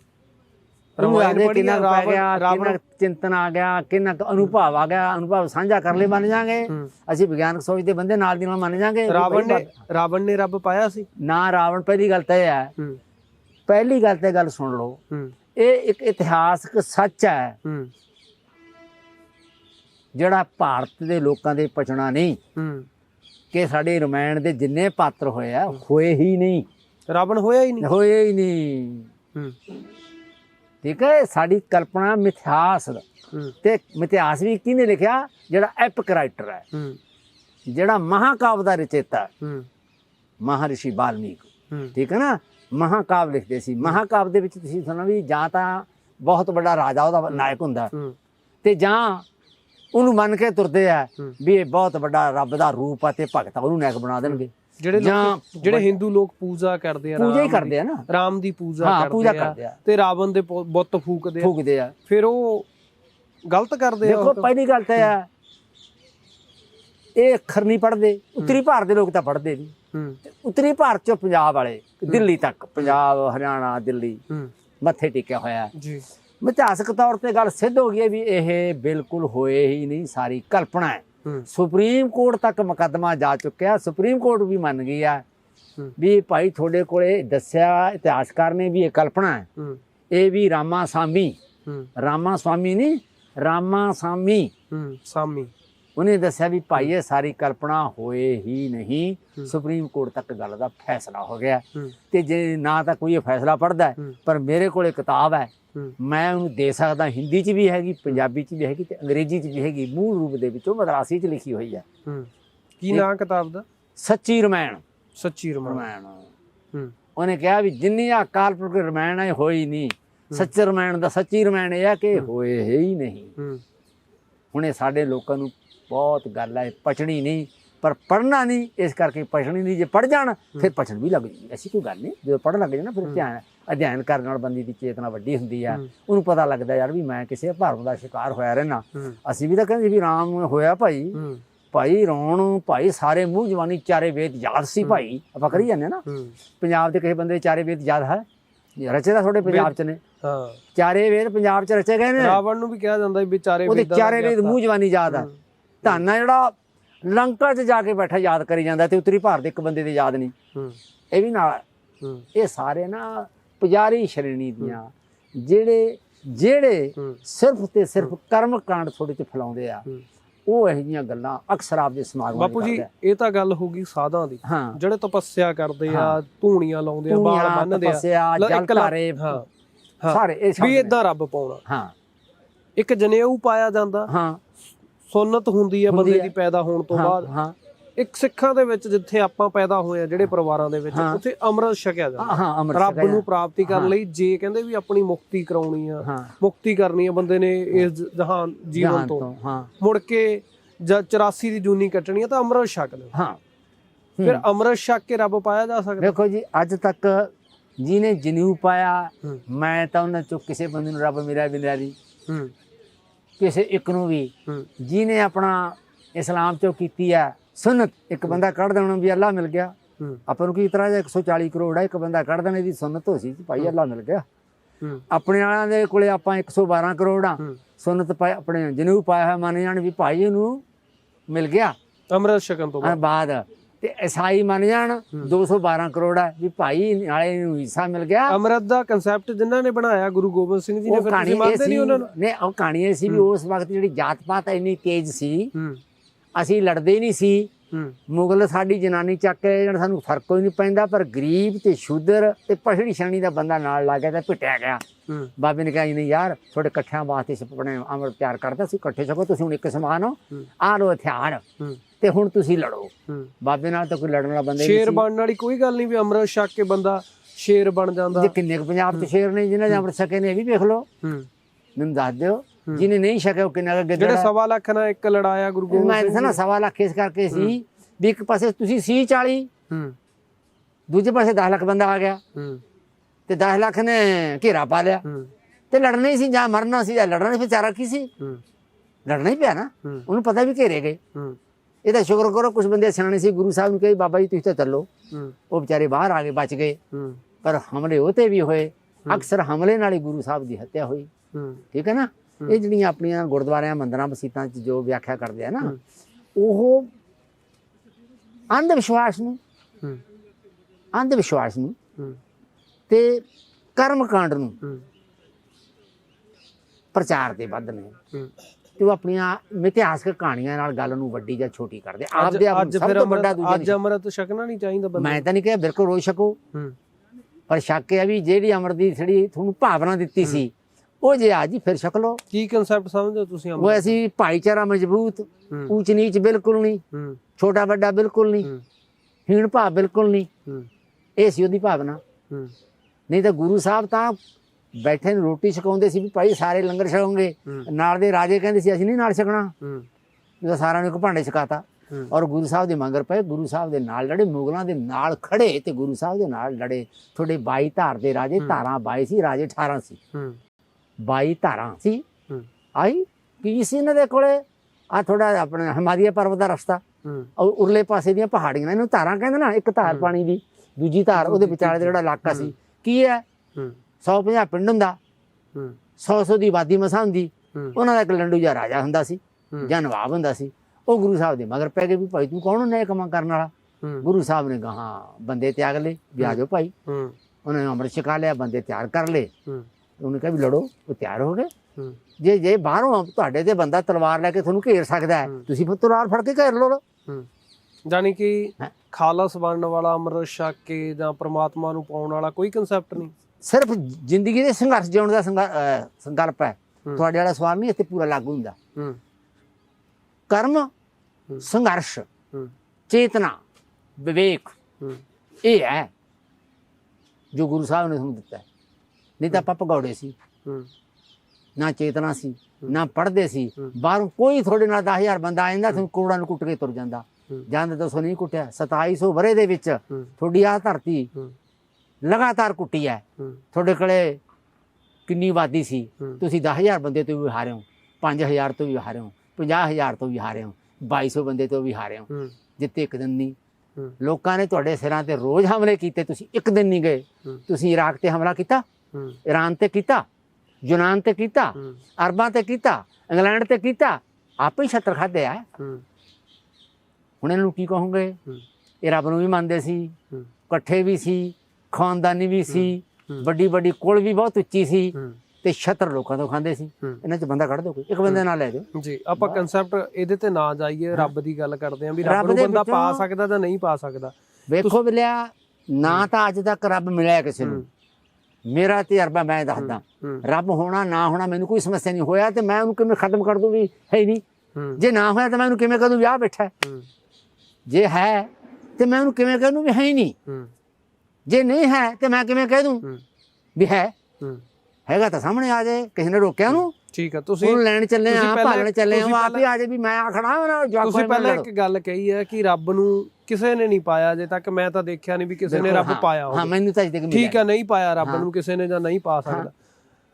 ਰਮਾਇਣ ਰਮਾਇਣ ਪੜ੍ਹੀ ਕਿੰਨਾ ਆ, ਕੁ ਪੈ ਰਾਵਣ- ਗਿਆ ਰਾਵਣ- ਚਿੰਤਨ ਆ ਗਿਆ ਕਿੰਨਾ ਕੁ ਅਨੁਭਵ ਆ ਗਿਆ ਅਨੁਭਵ ਸਾਂਝਾ ਕਰ ਲਈ ਮੰਨ ਜਾਾਂਗੇ। ਅਸੀਂ ਵਿਗਿਆਨਕ ਸੋਚ ਦੇ ਬੰਦੇ ਨਾਲ ਦੀ ਨਾਲ ਮੰਨ ਜਾਾਂਗੇ ਰਾਵਣ ਨੇ ਰਾਵਣ ਨੇ ਰੱਬ ਪਾਇਆ ਸੀ। ਨਾ ਰਾਵਣ ਪਹਿਲੀ ਗੱਲ ਤਾਂ ਇਹ ਹੂੰ। ਪਹਿਲੀ ਗੱਲ ਤੇ ਗੱਲ ਸੁਣ ਲਓ। ਇਹ ਇੱਕ ਇਤਿਹਾਸਕ ਸੱਚ ਹੈ। ਜਿਹੜਾ ਭਾਰਤ ਦੇ ਲੋਕਾਂ ਦੇ ਪਚਣਾ ਨਹੀਂ। ਕਿ ਸਾਡੇ ਰਮਾਇਣ ਦੇ ਜਿੰਨੇ ਪਾਤਰ ਹੋਏ ਆ ਹੋਏ ਹੀ ਨਹੀਂ। ਰਾਵਣ ਹੋਇਆ ਹੀ ਨਹੀਂ। ਹੋਏ ਹੀ ਨਹੀਂ। ਠੀਕ ਹੈ ਸਾਡੀ ਕਲਪਨਾ ਮਿਥਿਹਾਸ ਤੇ ਮਿਥਿਹਾਸ ਵੀ ਕਿਹਨੇ ਲਿਖਿਆ? ਜਿਹੜਾ ਐਪਿਕ ਰਾਈਟਰ ਹੈ। ਜਿਹੜਾ ਮਹਾਕਾਵ ਦਾ ਰਚੇਤਾ ਮਹਾਰਿਸ਼ੀ ਵਾਲਮੀਕ ਹੂੰ। ਠੀਕ ਹੈ ਨਾ? ਮਹਾਕਾਵ ਲਿਖਦੇ ਸੀ। ਮਹਾਕਾਵ ਦੇ ਵਿੱਚ ਤੁਸੀਂ ਸੁਣੋ ਵੀ ਜਾਂ ਤਾਂ ਬਹੁਤ ਵੱਡਾ ਰਾਜਾ ਉਹਦਾ ਨਾਇਕ ਹੁੰਦਾ। ਤੇ ਜਾਂ ਉਹਨੂੰ ਮੰਨ ਕੇ ਤੁਰਦੇ ਆ। ਵੀ ਇਹ ਬਹੁਤ ਵੱਡਾ ਰੱਬ ਦਾ ਰੂਪ ਆ ਤੇ ਭਗਤ ਉਹਨੂੰ ਨਾਇਕ ਬਣਾ ਦੇਣਗੇ। ਜਿਹੜੇ ਲੋਕ ਜਿਹੜੇ ਹਿੰਦੂ ਲੋਕ ਪੂਜਾ ਕਰਦੇ ਆ ਪੂਜਾ ਹੀ ਕਰਦੇ ਆ ਨਾ। ਰਾਮ ਦੀ ਪੂਜਾ ਹਾਂ, ਕਰਦੇ ਪੂਜਾ ਆ ਕਰਦੇ ਆ। ਤੇ ਰਾਵਣ ਦੇ ਬੁੱਤ ਫੂਕਦੇ ਆ। ਫੂਕਦੇ ਆ। ਫਿਰ ਉਹ ਗਲਤ ਕਰਦੇ ਆ ਦੇਖੋ। ਪਹਿਲੀ ਗੱਲ ਤਾਂ ਇਹ ਆ। ਇਹ ਅੱਖਰ ਨਹੀਂ ਪੜ੍ਹਦੇ। ਉੱਤਰੀ ਭਾਰਤ ਦੇ ਲੋਕ ਤਾਂ ਪੜ੍ਹਦੇ ਨਹੀਂ ਉੱਤਰੀ ਭਾਰਤ ਚੋਂ ਪੰਜਾਬ ਵਾਲੇ ਦਿੱਲੀ ਤੱਕ ਪੰਜਾਬ ਹਰਿਆਣਾ ਦਿੱਲੀ ਮੱਥੇ ਟੇਕਿਆ ਹੋਇਆ। ਜੀ। ਮਿਥਿਹਾਸਕ ਤੌਰ ਤੇ ਗੱਲ ਸਿੱਧ ਹੋ ਗਈ ਹੈ ਵੀ ਇਹ ਬਿਲਕੁਲ ਹੋਏ ਹੀ ਨਹੀਂ ਸਾਰੀ ਕਲਪਨਾ ਹੈ। ਸੁਪਰੀਮ ਕੋਰਟ ਤੱਕ ਮੁਕੱਦਮਾ ਜਾ ਚੁੱਕਿਆ ਸੁਪਰੀਮ ਕੋਰਟ ਵੀ ਮੰਨ ਗਈ ਹੈ ਹੂੰ। ਵੀ ਭਾਈ ਤੁਹਾਡੇ ਕੋਲੇ ਦੱਸਿਆ ਇਤਿਹਾਸਕਾਰ ਨੇ ਵੀ ਇਹ ਕਲਪਨਾ ਹੈ। ਇਹ ਵੀ ਰਾਮਾ ਸਾਮੀ। ਰਾਮਾ ਸਵਾਮੀ ਨਹੀਂ ਰਾਮਾ ਸਾਮੀ। ਸਾਮੀ। ਉਹਨੇ ਦੱਸਿਆ ਵੀ ਭਾਈ ਇਹ ਸਾਰੀ ਕਲਪਨਾ ਹੋਏ ਹੀ ਨਹੀਂ। ਸੁਪਰੀਮ ਕੋਰਟ ਤੱਕ ਗੱਲ ਦਾ ਫੈਸਲਾ ਹੋ ਗਿਆ। ਤੇ ਜੇ ਨਾ ਤਾਂ ਕੋਈ ਇਹ ਫੈਸਲਾ ਪੜਦਾ। ਪਰ ਮੇਰੇ ਕੋਲੇ ਕਿਤਾਬ ਹੈ। ਮੈਂ ਉਹਨੂੰ ਦੇ ਸਕਦਾ ਹਿੰਦੀ 'ਚ ਵੀ ਹੈਗੀ ਪੰਜਾਬੀ 'ਚ ਵੀ ਹੈਗੀ ਤੇ ਅੰਗਰੇਜ਼ੀ 'ਚ ਵੀ ਹੈਗੀ। ਮੂਲ ਰੂਪ ਦੇ ਵਿੱਚੋਂ ਮਦਰਾਸੀ 'ਚ ਲਿਖੀ ਹੋਈ ਹੈ। ਕੀ ਨਾਂ ਕਿਤਾਬ ਦਾ? ਸੱਚੀ ਰਮਾਇਣ। ਸੱਚੀ ਰਮਾਇਣ। ਉਹਨੇ ਕਿਹਾ ਵੀ ਜਿੰਨੀ ਆ ਅਕਾਲ ਪੁਰਖ ਦੀ ਰਮਾਇਣ ਹੈ ਹੋਈ ਨਹੀਂ। ਸੱਚੇ ਰਮਾਇਣ ਦਾ ਸੱਚੀ ਰਮਾਇਣ ਇਹ ਆ ਕਿ ਹੋਏ ਹੈ ਨਹੀਂ। ਹੁਣ ਇਹ ਸਾਡੇ ਲੋਕਾਂ ਨੂੰ ਬਹੁਤ ਗੱਲ ਹੈ ਪਚਣੀ ਨਹੀਂ ਪਰ ਪੜਨਾ ਨਹੀਂ ਇਸ ਕਰਕੇ ਪਚਣੀ ਨਹੀਂ ਜੇ ਪੜ ਜਾਣ ਫਿਰ ਪਚਣ ਵੀ ਲੱਗ ਜਾਂਦੀ ਐਸੀ ਕੋਈ ਗੱਲ ਨਹੀਂ ਜਦੋਂ ਪੜਨ ਲੱਗ ਜਾਣਾ ਫਿਰ ਧਿਆਨ ਅਧਿਐਨ ਕਰਨ ਨਾਲ ਬੰਦੇ ਦੀ ਚੇਤਨਾ ਵੱਡੀ ਹੁੰਦੀ ਆ। ਉਹਨੂੰ ਪਤਾ ਲੱਗਦਾ ਯਾਰ ਵੀ ਮੈਂ ਕਿਸੇ ਭਰਮ ਦਾ ਸ਼ਿਕਾਰ ਹੋਇਆ ਰਹਿਣਾ ਅਸੀਂ ਵੀ ਤਾਂ ਕਹਿੰਦੇ ਵੀ ਰਾਮ ਹੋਇਆ ਭਾਈ। ਭਾਈ ਰੌਣ ਭਾਈ ਸਾਰੇ ਮੂੰਹ ਜਵਾਨੀ ਚਾਰੇ ਵੇਦ ਯਾਦ ਸੀ ਭਾਈ। ਆਪਾਂ ਕਰੀ ਜਾਂਦੇ ਨਾ। ਪੰਜਾਬ ਦੇ ਕਿਸੇ ਬੰਦੇ ਦੇ ਚਾਰੇ ਵੇਦ ਯਾਦ ਹੈ? ਰਚੇ ਤਾਂ ਤੁਹਾਡੇ ਪੰਜਾਬ ਚ ਨੇ। ਹਾਂ। ਚਾਰੇ ਵੇਦ ਪੰਜਾਬ ਚ ਰਚੇ ਗਏ ਨੇ। ਰਾਵਣ ਨੂੰ ਵੀ ਕਿਹਾ ਜਾਂਦਾ ਵੀ ਉਹਦੇ ਵੇਦਾਂ ਦਾ ਚਾਰੇ ਵੇਦ। ਮੂੰਹ ਜਵਾਨੀ ਯਾਦ ਆ। ਧੰਨਾ ਜਿਹੜਾ ਲੰਕਾ 'ਚ ਜਾ ਕੇ ਬੈਠਾ ਯਾਦ ਕਰੀ ਜਾਂਦਾ ਤੇ ਉੱਤਰੀ ਭਾਰਤ ਦੇ ਇੱਕ ਬੰਦੇ ਦੇ ਯਾਦ ਨਹੀਂ। ਹੂੰ। ਇਹ ਵੀ ਨਾਲ ਇਹ ਸਾਰੇ ਨਾ ਪੁਜਾਰੀ ਸ਼੍ਰੇਣੀ ਦੀਆਂ ਜਿਹੜੇ ਜਿਹੜੇ ਸਿਰਫ ਤੇ ਸਿਰਫ ਕਰਮ ਕਾਂਡ ਥੋੜੇ ਚ ਫਲਾਉਂਦੇ ਆ। ਉਹ ਇਹੋ ਜਿਹੀਆਂ ਗੱਲਾਂ ਅਕਸਰ ਆਪਦੇ ਸਮਾਗਮਾਂ 'ਚ ਬਾਪੂ ਜੀ। ਇਹ ਤਾਂ ਗੱਲ ਹੋ ਗਈ ਸਾਧਾਂ ਦੀ। ਜਿਹੜੇ ਤਪੱਸਿਆ ਕਰਦੇ ਆ। ਧੂਣੀਆਂ ਲਾਉਂਦੇ ਆ ਬਾਲ ਬੰਨਦੇ ਆ। ਤਪੱਸਿਆ, ਲ- ਜਲ ਇੱਕ ਲਾ- ਧਾਰੇ, ਹਾਂ। ਸਾਰੇ ਵੀ। ਇਦਾਂ ਰੱਬ ਪਾਉਣਾ। ਹਾਂ। ਇੱਕ ਜਨੇਊ ਪਾਇਆ ਜਾਂਦਾ। ਹਾਂ। ਸੁਨਨਤ ਹੁੰਦੀ ਹੈ ਬੰਦੇ। ਦੀ ਪੈਦਾ ਹੋਣ ਤੋਂ ਬਾਅਦ। ਹਾਂ। ਇੱਕ ਸਿੱਖਾਂ ਦੇ ਵਿੱਚ ਜਿੱਥੇ ਆਪਾਂ ਪੈਦਾ ਹੋਏ ਆ ਜਿਹੜੇ ਪਰਿਵਾਰਾਂ ਦੇ ਵਿੱਚ। ਉੱਥੇ ਅੰਮ੍ਰਿਤ ਛਕਿਆ ਜਾਂਦਾ। ਹਾਂ ਅੰਮ੍ਰਿਤ ਰੱਬ ਨੂੰ ਪ੍ਰਾਪਤੀ ਕਰਨ। ਲਈ ਜੇ ਕਹਿੰਦੇ ਵੀ ਆਪਣੀ ਮੁਕਤੀ ਕਰਾਉਣੀ ਆ ਮੁਕਤੀ ਕਰਨੀ ਆ ਬੰਦੇ ਨੇ ਇਸ ਜਹਾਨ ਜੀਵਨ ਤੋਂ। ਮੁੜ ਕੇ ਜਦ 84 ਦੀ ਜੂਨੀ ਕੱਟਣੀ ਆ ਤਾਂ ਅੰਮ੍ਰਿਤ ਛਕ ਲਓ। ਹਾਂ। ਫਿਰ। ਅੰਮ੍ਰਿਤ ਛਕ ਕੇ ਰੱਬ ਪਾਇਆ ਜਾ ਸਕਦਾ। ਵੇਖੋ ਜੀ ਅੱਜ ਤੱਕ ਜਿਹਨੇ ਜਨੇਊ ਪਾਇਆ। ਮੈਂ ਤਾਂ ਉਹਨਾਂ ਚੋਂ ਕਿਸੇ ਬੰਦੇ ਨੂੰ ਰੱਬ ਮਿਲਿਆ ਵੀ ਨਹੀਂ ਕਿਸੇ ਇੱਕ ਨੂੰ ਵੀ ਹੂੰ। ਜਿਹਨੇ ਆਪਣਾ ਇਸਲਾਮ ਚੋਂ ਕੀਤੀ ਆ ਸੁਨਨਤ ਇੱਕ ਬੰਦਾ ਕੱਢ ਦੇਣਾ ਵੀ ਅੱਲਾ ਮਿਲ ਗਿਆ। ਹੂੰ। ਆਪਾਂ ਨੂੰ ਕੀ ਤਰ੍ਹਾਂ ਜਿਹਾ 140 ਕਰੋੜ ਹੈ ਇੱਕ ਬੰਦਾ ਕੱਢ ਦੇਣੇ ਦੀ ਸੁਨਨਤ ਹੋ ਸੀ ਭਾਈ ਅੱਲਾ ਮਿਲ ਗਿਆ। ਹੂੰ। ਆਪਣੇ ਵਾਲਿਆਂ ਦੇ ਕੋਲੇ ਆਪਾਂ 112 ਕਰੋੜ ਆ। ਹੂੰ। ਸੁਨਨਤ ਆਪਣੇ ਜਨੇਊ ਪਾਇਆ ਹੋਇਆ ਮੰਨ ਜਾਣ ਵੀ ਭਾਈ ਇਹਨੂੰ ਮਿਲ ਗਿਆ। ਅੰਮ੍ਰਿਤ ਛਕਣ ਤੋਂ ਬਾਅਦ। ਤੇ ਈਸਾਈ ਮੰਨ ਜਾਣ 212 ਕਰੋੜ ਆ ਵੀ ਭਾਈ ਨਾਲੇ ਨੂੰ ਹਿੱਸਾ ਮਿਲ ਗਿਆ। ਅੰਮ੍ਰਿਤ ਦਾ ਕਨਸੈਪਟ ਜਿਨ੍ਹਾਂ ਨੇ ਬਣਾਇਆ ਗੁਰੂ ਗੋਬਿੰਦ ਸਿੰਘ ਜੀ ਨੇ ਫਿਰ ਤੁਸੀਂ ਮੰਨਦੇ ਨਹੀਂ ਉਹਨਾਂ ਨੂੰ? ਨੇ ਉਹ ਕਹਾਣੀ ਇਹ ਸੀ ਵੀ ਉਸ ਵਕਤ ਜਿਹੜੀ ਜਾਤ ਪਾਤ ਇੰਨੀ ਤੇਜ਼ ਸੀ। ਹੂੰ। ਅਸੀਂ ਲੜਦੇ ਨਹੀਂ ਸੀ। ਹੂੰ। ਮੁਗਲ ਸਾਡੀ ਜਨਾਨੀ ਚੱਕ ਕੇ ਜਿਹੜਾ ਸਾਨੂੰ ਫ਼ਰਕ ਕੋਈ ਨਹੀਂ ਪੈਂਦਾ ਪਰ ਗਰੀਬ ਤੇ ਸ਼ੂਦਰ ਤੇ ਪਛੜੀ ਸ਼ਰਣੀ ਦਾ ਬੰਦਾ ਨਾਲ ਲੱਗ ਗਿਆ ਤੇ ਪਿੱਟਿਆ ਗਿਆ। ਹੂੰ। ਬਾਬੇ ਨੇ ਕਿਹਾ ਨਹੀਂ ਯਾਰ ਤੁਹਾਡੇ ਇਕੱਠਿਆਂ ਵਾਸਤੇ ਸੁਪਨੇ ਅੰਮ੍ਰਿਤ ਤਿਆਰ ਕਰਦਾ ਸੀ ਇਕੱਠੇ ਸਕੋ ਤੁਸੀਂ ਹੁਣ ਇੱਕ ਸਮਾਨ ਹੋ। ਹੂੰ। ਆਹ ਲੋ ਹਥਿਆਰ ਹੂੰ। ਤੇ ਹੁਣ ਤੁਸੀਂ ਲੜੋ। ਬਾਬੇ ਨਾਲ ਤਾਂ ਕੋਈ ਲੜਨ ਵਾਲਾ ਬੰਦਾ ਹੀ ਨਹੀਂ ਸ਼ੇਰ ਬਣਨ ਵਾਲੀ ਕੋਈ ਗੱਲ ਨਹੀਂ ਵੀ ਅੰਮ੍ਰਿਤ ਛਕ ਕੇ ਬੰਦਾ ਸ਼ੇਰ ਬਣ ਜਾਂਦਾ। ਜੇ ਕਿੰਨੇ ਕੁ ਪੰਜਾਬ ਚ ਸ਼ੇਰ ਨੇ ਜਿਹਨਾਂ ਨੇ ਅੰਮ੍ਰਿਤ ਛਕੇ ਨੇ ਇਹ ਵੀ ਵੇਖ ਲਓ। ਮੈਨੂੰ ਦੱਸ ਦਿਓ ਜਿਹਨੇ ਨਹੀਂ ਛਕਿਆ ਉਹ ਕਿੰਨਾ ਕੁ ਗਿੱਦੜ ਜਿਹੜੇ। ਸਵਾ ਲੱਖ ਨਾਲ ਇੱਕ ਲੜਾਇਆ ਗੁਰੂ ਗੋਬਿੰਦ ਮੈਂ ਸਿੰਘ ਦੱਸਾਂ ਨਾ ਸਵਾ ਲੱਖ ਇਸ ਕਰਕੇ ਸੀ ਵੀ ਇੱਕ ਪਾਸੇ ਤੁਸੀਂ ਸੀ 40 ਹੂੰ। ਦੂਜੇ ਪਾਸੇ 10 ਲੱਖ ਬੰਦਾ ਆ ਗਿਆ। ਹੂੰ। ਤੇ 10 ਲੱਖ ਨੇ ਘੇਰਾ ਪਾ ਲਿਆ। ਤੇ ਲੜਨਾ ਹੀ ਸੀ ਜਾਂ ਮਰਨਾ ਸੀ ਜਾਂ ਲੜਨਾ ਸੀ ਫਿਰ ਚਾਰਾ ਕੀ ਸੀ? ਹੂੰ। ਲੜਨਾ ਹੀ ਪਿਆ ਨਾ। ਉਹਨੂੰ ਪਤਾ ਵੀ ਘੇਰੇ ਗਏ। ਇਹਦਾ ਸ਼ੁਕਰ ਕਰੋ ਕੁਝ ਬੰਦੇ ਸਿਆਣੇ ਸੀ ਗੁਰੂ ਸਾਹਿਬ ਨੂੰ ਕਹੇ ਬਾਬਾ ਜੀ ਤੁਸੀਂ ਤਾਂ ਚੱਲੋ। ਉਹ ਵਿਚਾਰੇ ਬਾਹਰ ਆ ਗਏ ਬਚ ਗਏ। ਪਰ ਹਮਲੇ ਉਹਤੇ ਵੀ ਹੋਏ। ਅਕਸਰ ਹਮਲੇ ਨਾਲ ਹੀ ਗੁਰੂ ਸਾਹਿਬ ਦੀ ਹੱਤਿਆ ਹੋਈ। ਠੀਕ ਹੈ ਨਾ? ਇਹ ਜਿਹੜੀਆਂ ਆਪਣੀਆਂ ਗੁਰਦੁਆਰਿਆਂ ਮੰਦਰਾਂ ਮਸੀਤਾਂ 'ਚ ਜੋ ਵਿਆਖਿਆ ਕਰਦੇ ਆ ਨਾ ਉਹ ਅੰਧ ਵਿਸ਼ਵਾਸ ਨੂੰ ਅੰਧ ਵਿਸ਼ਵਾਸ ਨੂੰ ਤੇ ਕਰਮ ਕਾਂਡ ਨੂੰ ਪ੍ਰਚਾਰ ਦੇ ਵੱਧ ਨੇ। ਤੇ ਉਹ ਆਪਣੀਆਂ ਮਿਥਿਹਾਸਕ ਕਹਾਣੀਆਂ ਨਾਲ ਗੱਲ ਨੂੰ ਵੱਡੀ ਜਾਂ ਛੋਟੀ ਕਰਦੇ। ਆਪਦੇ ਆਪ ਅੱਜ ਸਭ ਤੋਂ ਵੱਡਾ ਦੂਜਾ ਅੱਜ ਅੰਮ੍ਰਿਤ ਛਕਣਾ ਨਹੀਂ ਚਾਹੀਦਾ। ਬੰਦਾ। ਮੈਂ ਤਾਂ ਨਹੀਂ ਕਿਹਾ ਬਿਲਕੁਲ ਰੋਜ਼ ਛਕੋ। ਪਰ ਸ਼ੱਕ ਹੈ ਵੀ ਜਿਹੜੀ ਅਮਰ ਦੀ ਥੜੀ ਤੁਹਾਨੂੰ ਭਾਵਨਾ ਦਿੱਤੀ ਸੀ ਉਹ ਜੇ ਆ ਜੀ ਫਿਰ ਛਕ ਲਓ। ਕੀ ਕਨਸੈਪਟ ਸਮਝਦੇ ਹੋ ਤੁਸੀਂ ਉਹ ਅਸੀਂ ਭਾਈਚਾਰਾ ਮਜ਼ਬੂਤ ਊਚ ਨੀਚ ਬਿਲਕੁਲ ਨਹੀਂ ਛੋਟਾ ਵੱਡਾ ਬਿਲਕੁਲ ਨਹੀਂ ਹੀਣ ਭਾਵ ਬਿਲਕੁਲ ਨਹੀਂ। ਇਹ ਸੀ ਉਹਦੀ ਭਾਵਨਾ। ਨਹੀਂ ਤਾਂ ਗੁਰੂ ਸਾਹਿਬ ਤਾਂ ਬੈਠੇ ਨੂੰ ਰੋਟੀ ਛਕਾਉਂਦੇ ਸੀ ਵੀ ਭਾਈ ਸਾਰੇ ਲੰਗਰ ਛਕਾਉਂਗੇ। ਨਾਲ ਦੇ ਰਾਜੇ ਕਹਿੰਦੇ ਸੀ ਅਸੀਂ ਨਹੀਂ ਨਾਲ ਛਕਣਾ। ਜਦੋਂ ਸਾਰਿਆਂ ਨੂੰ ਇੱਕ ਭਾਂਡੇ ਛਕਾਤਾ। ਔਰ ਗੁਰੂ ਸਾਹਿਬ ਦੇ ਮੰਗਰ ਪਏ ਗੁਰੂ ਸਾਹਿਬ ਦੇ ਨਾਲ ਲੜੇ ਮੁਗਲਾਂ ਦੇ ਨਾਲ ਖੜੇ ਤੇ ਗੁਰੂ ਸਾਹਿਬ ਦੇ ਨਾਲ ਲੜੇ। ਤੁਹਾਡੇ 22 ਧਾਰ ਦੇ ਰਾਜੇ ਧਾਰਾਂ 22 ਸੀ ਰਾਜੇ 18 ਸੀ। ਹੂੰ। 22 ਧਾਰਾਂ ਸੀ। ਆਈ ਕੀ ਸੀ ਇਹਨਾਂ ਦੇ ਕੋਲੇ? ਆ ਥੋੜਾ ਆਪਣਾ ਹਿਮਾਲਿਆ ਪਰਬਤ ਦਾ ਰਸਤਾ। ਔਰ ਉਰਲੇ ਪਾਸੇ ਦੀਆਂ ਪਹਾੜੀਆਂ ਇਹਨੂੰ ਧਾਰਾਂ ਕਹਿੰਦੇ ਨਾ ਇੱਕ ਧਾਰ ਪਾਣੀ ਦੀ ਦੂਜੀ ਧਾਰ ਉਹਦੇ ਵਿਚਾਲੇ ਦਾ ਜਿਹੜਾ ਇਲਾਕਾ ਸੀ। ਕੀ ਹੂੰ। 150 ਪਿੰਡ ਹੁੰਦਾ। ਹੂੰ। 100 100 ਦੀ ਆਬਾਦੀ ਮਸਾਂ ਹੁੰਦੀ। ਉਹਨਾਂ ਦਾ ਇੱਕ ਲੰਡੂ ਜਿਹਾ ਰਾਜਾ ਹੁੰਦਾ ਸੀ। ਜਾਂ ਨਵਾਬ ਹੁੰਦਾ ਸੀ। ਉਹ ਗੁਰੂ ਸਾਹਿਬ ਦੇ ਮਗਰ ਪੈ ਗਏ ਵੀ ਭਾਈ ਤੂੰ ਕੌਣ ਇਹ ਕੰਮਾਂ ਕਰਨ ਵਾਲਾ? ਗੁਰੂ ਸਾਹਿਬ ਨੇ ਕਹਾ ਬੰਦੇ ਤਿਆਗ ਲਏ ਵੀ ਆ ਜਾਓ ਭਾਈ ਉਹਨਾਂ ਨੇ ਅੰਮ੍ਰਿਤ ਛਕਾ ਲਿਆ ਬੰਦੇ ਤਿਆਰ ਕਰ ਲਏ। ਉਹਨੇ ਕਿਹਾ ਵੀ ਲੜੋ ਉਹ ਤਿਆਰ ਹੋ ਗਏ। ਜੇ ਜੇ ਬਾਹਰੋਂ ਤੁਹਾਡੇ ਤੇ ਬੰਦਾ ਤਲਵਾਰ ਲੈ ਕੇ ਤੁਹਾਨੂੰ ਘੇਰ ਸਕਦਾ ਹੈ ਤੁਸੀਂ ਫਿਰ ਤਲਵਾਰ ਫੜ ਕੇ ਘੇਰ ਲਓ ਜਾਨੀ ਕਿ? ਖਾਲਸ ਬਣਨ ਵਾਲਾ ਅੰਮ੍ਰਿਤ ਛਕ ਕੇ ਜਾਂ ਪ੍ਰਮਾਤਮਾ ਨੂੰ ਪਾਉਣ ਵਾਲਾ ਕੋਈ ਕਨਸੈਪਟ ਨਹੀਂ। ਸਿਰਫ ਜ਼ਿੰਦਗੀ ਦੇ ਸੰਘਰਸ਼ ਜਿਉਣ ਦਾ ਸੰਕਲਪ ਹੈ। ਤੁਹਾਡੇ ਵਾਲਾ ਸਵਾਲ ਨਹੀਂ ਇੱਥੇ ਪੂਰਾ ਲਾਗੂ ਹੁੰਦਾ। ਕਰਮ ਸੰਘਰਸ਼ ਚੇਤਨਾ ਵਿਵੇਕ ਇਹ ਹੈ ਜੋ ਗੁਰੂ ਸਾਹਿਬ ਨੇ ਤੁਹਾਨੂੰ ਦਿੱਤਾ। ਨਹੀਂ ਤਾਂ ਆਪਾਂ ਭਗੌੜੇ ਸੀ ਨਾ ਚੇਤਨਾ ਸੀ ਨਾ ਪੜ੍ਹਦੇ ਸੀ। ਬਾਹਰੋਂ ਕੋਈ ਤੁਹਾਡੇ ਨਾਲ 10000 ਬੰਦਾ ਆ ਜਾਂਦਾ ਤੁਹਾਨੂੰ ਕੋੜਾਂ ਨੂੰ ਕੁੱਟ ਕੇ ਤੁਰ ਜਾਂਦਾ। ਜਾਂਦੇ ਦੱਸੋ ਨਹੀਂ ਕੁੱਟਿਆ 2700 ਵਰੇ ਦੇ ਵਿੱਚ ਤੁਹਾਡੀ ਆ ਧਰਤੀ ਲਗਾਤਾਰ ਕੁੱਟੀ ਹੈ। ਤੁਹਾਡੇ ਕੋਲੇ ਕਿੰਨੀ ਆਬਾਦੀ ਸੀ। ਤੁਸੀਂ 10000 ਬੰਦੇ ਤੋਂ ਵੀ ਹਾਰੇ ਹੋ 5000 ਤੋਂ ਵੀ ਹਾਰੇ ਹੋ 50000 ਤੋਂ ਵੀ ਹਾਰੇ ਹੋ 2200 ਬੰਦੇ ਤੋਂ ਵੀ ਹਾਰੇ ਹੋ। ਜਿੱਤੇ ਇੱਕ ਦਿਨ ਨਹੀਂ। ਲੋਕਾਂ ਨੇ ਤੁਹਾਡੇ ਸਿਰਾਂ ਤੇ ਰੋਜ਼ ਹਮਲੇ ਕੀਤੇ ਤੁਸੀਂ ਇੱਕ ਦਿਨ ਨਹੀਂ ਗਏ। ਤੁਸੀਂ ਇਰਾਕ ਤੇ ਹਮਲਾ ਕੀਤਾ ਈਰਾਨ ਤੇ ਕੀਤਾ ਯੂਨਾਨ ਤੇ ਕੀਤਾ ਅਰਬਾਂ ਤੇ ਕੀਤਾ ਇੰਗਲੈਂਡ ਤੇ ਕੀਤਾ ਆਪੇ ਹੀ ਛੱਤਰ ਖਾਦੇ ਆ। ਹੁਣ ਇਹਨੂੰ ਕੀ ਕਹੋਗੇ। ਇਹ ਰੱਬ ਨੂੰ ਵੀ ਮੰਨਦੇ ਸੀ। ਇਕੱਠੇ ਵੀ ਸੀ। ਖਾਨਦਾਨੀ ਵੀ ਸੀ। ਵੱਡੀ ਵੱਡੀ ਕੁਲ ਵੀ ਬਹੁਤ ਉੱਚੀ ਸੀ ਤੇ ਛੱਤਰ ਲੋਕਾਂ ਤੋਂ ਖਾਂਦੇ ਸੀ। ਇਹਨਾਂ 'ਚ ਬੰਦਾ ਕੱਢ ਦਿਓ ਕੋਈ ਇੱਕ ਬੰਦੇ ਨਾਲ ਲੈ ਦਿਓ ਜੀ ਆਪਾਂ ਕਨਸੈਪਟ ਇਹਦੇ ਤੇ ਨਾ ਜਾਈਏ ਰੱਬ ਦੀ ਗੱਲ ਕਰਦੇ ਆਂ ਵੀ ਰੱਬ ਨੂੰ ਬੰਦਾ ਪਾ ਸਕਦਾ ਜਾਂ ਨਹੀਂ ਪਾ ਸਕਦਾ। ਵੇਖੋ ਬਿਲਿਆ ਨਾ ਤਾਂ ਅੱਜ ਤੱਕ ਰੱਬ ਮਿਲਿਆ ਕਿਸੇ ਨੂੰ। ਮੇਰਾ ਤਜਰਬਾ ਮੈਂ ਦੱਸਦਾ। ਰੱਬ ਹੋਣਾ ਨਾ ਹੋਣਾ ਮੈਨੂੰ ਕੋਈ ਸਮੱਸਿਆ ਨਹੀਂ ਹੋਇਆ ਤੇ ਮੈਂ ਉਹਨੂੰ ਕਿਵੇਂ ਖਤਮ ਕਰ ਦੂੰ ਵੀ ਹੈ ਨਹੀਂ। ਜੇ ਨਾ ਹੋਇਆ ਤਾਂ ਮੈਂ ਉਹਨੂੰ ਕਿਵੇਂ ਕਹ ਦੂੰ ਵੀ ਆਹ ਬੈਠਾ ਜੇ ਹੈ ਤੇ ਮੈਂ ਉਹਨੂੰ ਕਿਵੇਂ ਕਹਿ ਦੂੰ ਵੀ ਹੈ ਹੀ ਨਹੀਂ। ਜੇ ਨਹੀਂ ਹੈ ਤੇ ਮੈਂ ਕਿਵੇਂ ਕਹਿ ਦੂੰ? ਹੂੰ। ਵੀ ਹੈ। ਹੂੰ। ਹੈਗਾ ਤਾਂ ਸਾਹਮਣੇ ਆ ਜਾਏ ਕਿਸੇ ਨੇ ਰੋਕਿਆ ਉਹਨੂੰ। ਠੀਕ ਆ ਤੁਸੀਂ ਉਹਨੂੰ ਲੈਣ ਚੱਲੇ ਆ ਭਾਲਣ ਚੱਲੇ ਆ ਆਪ ਹੀ ਆ ਜਾਏ ਵੀ ਮੈਂ ਆਖਣਾ ਉਹਨਾਂ ਜਵਾਕਾਂ ਤੁਸੀਂ ਨੂੰ ਪਹਿਲਾਂ। ਇੱਕ ਗੱਲ ਕਹੀ ਹੈ ਕਿ ਰੱਬ ਨੂੰ ਕਿਸੇ ਨੇ ਨਹੀਂ ਪਾਇਆ ਅਜੇ ਤੱਕ ਮੈਂ ਤਾਂ ਦੇਖਿਆ ਨਹੀਂ ਵੀ ਕਿਸੇ ਨੇ ਰੱਬ ਹਾਂ, ਪਾਇਆ ਹਾਂ ਹੋਵੇ। ਮੈਨੂੰ ਤਾਂ ਅਜੇ ਤੱਕ ਠੀਕ ਆ ਨਹੀਂ। ਪਾਇਆ ਰੱਬ ਹਾਂ। ਨੂੰ ਕਿਸੇ ਨੇ ਜਾਂ ਨਹੀਂ ਪਾ ਸਕਦਾ।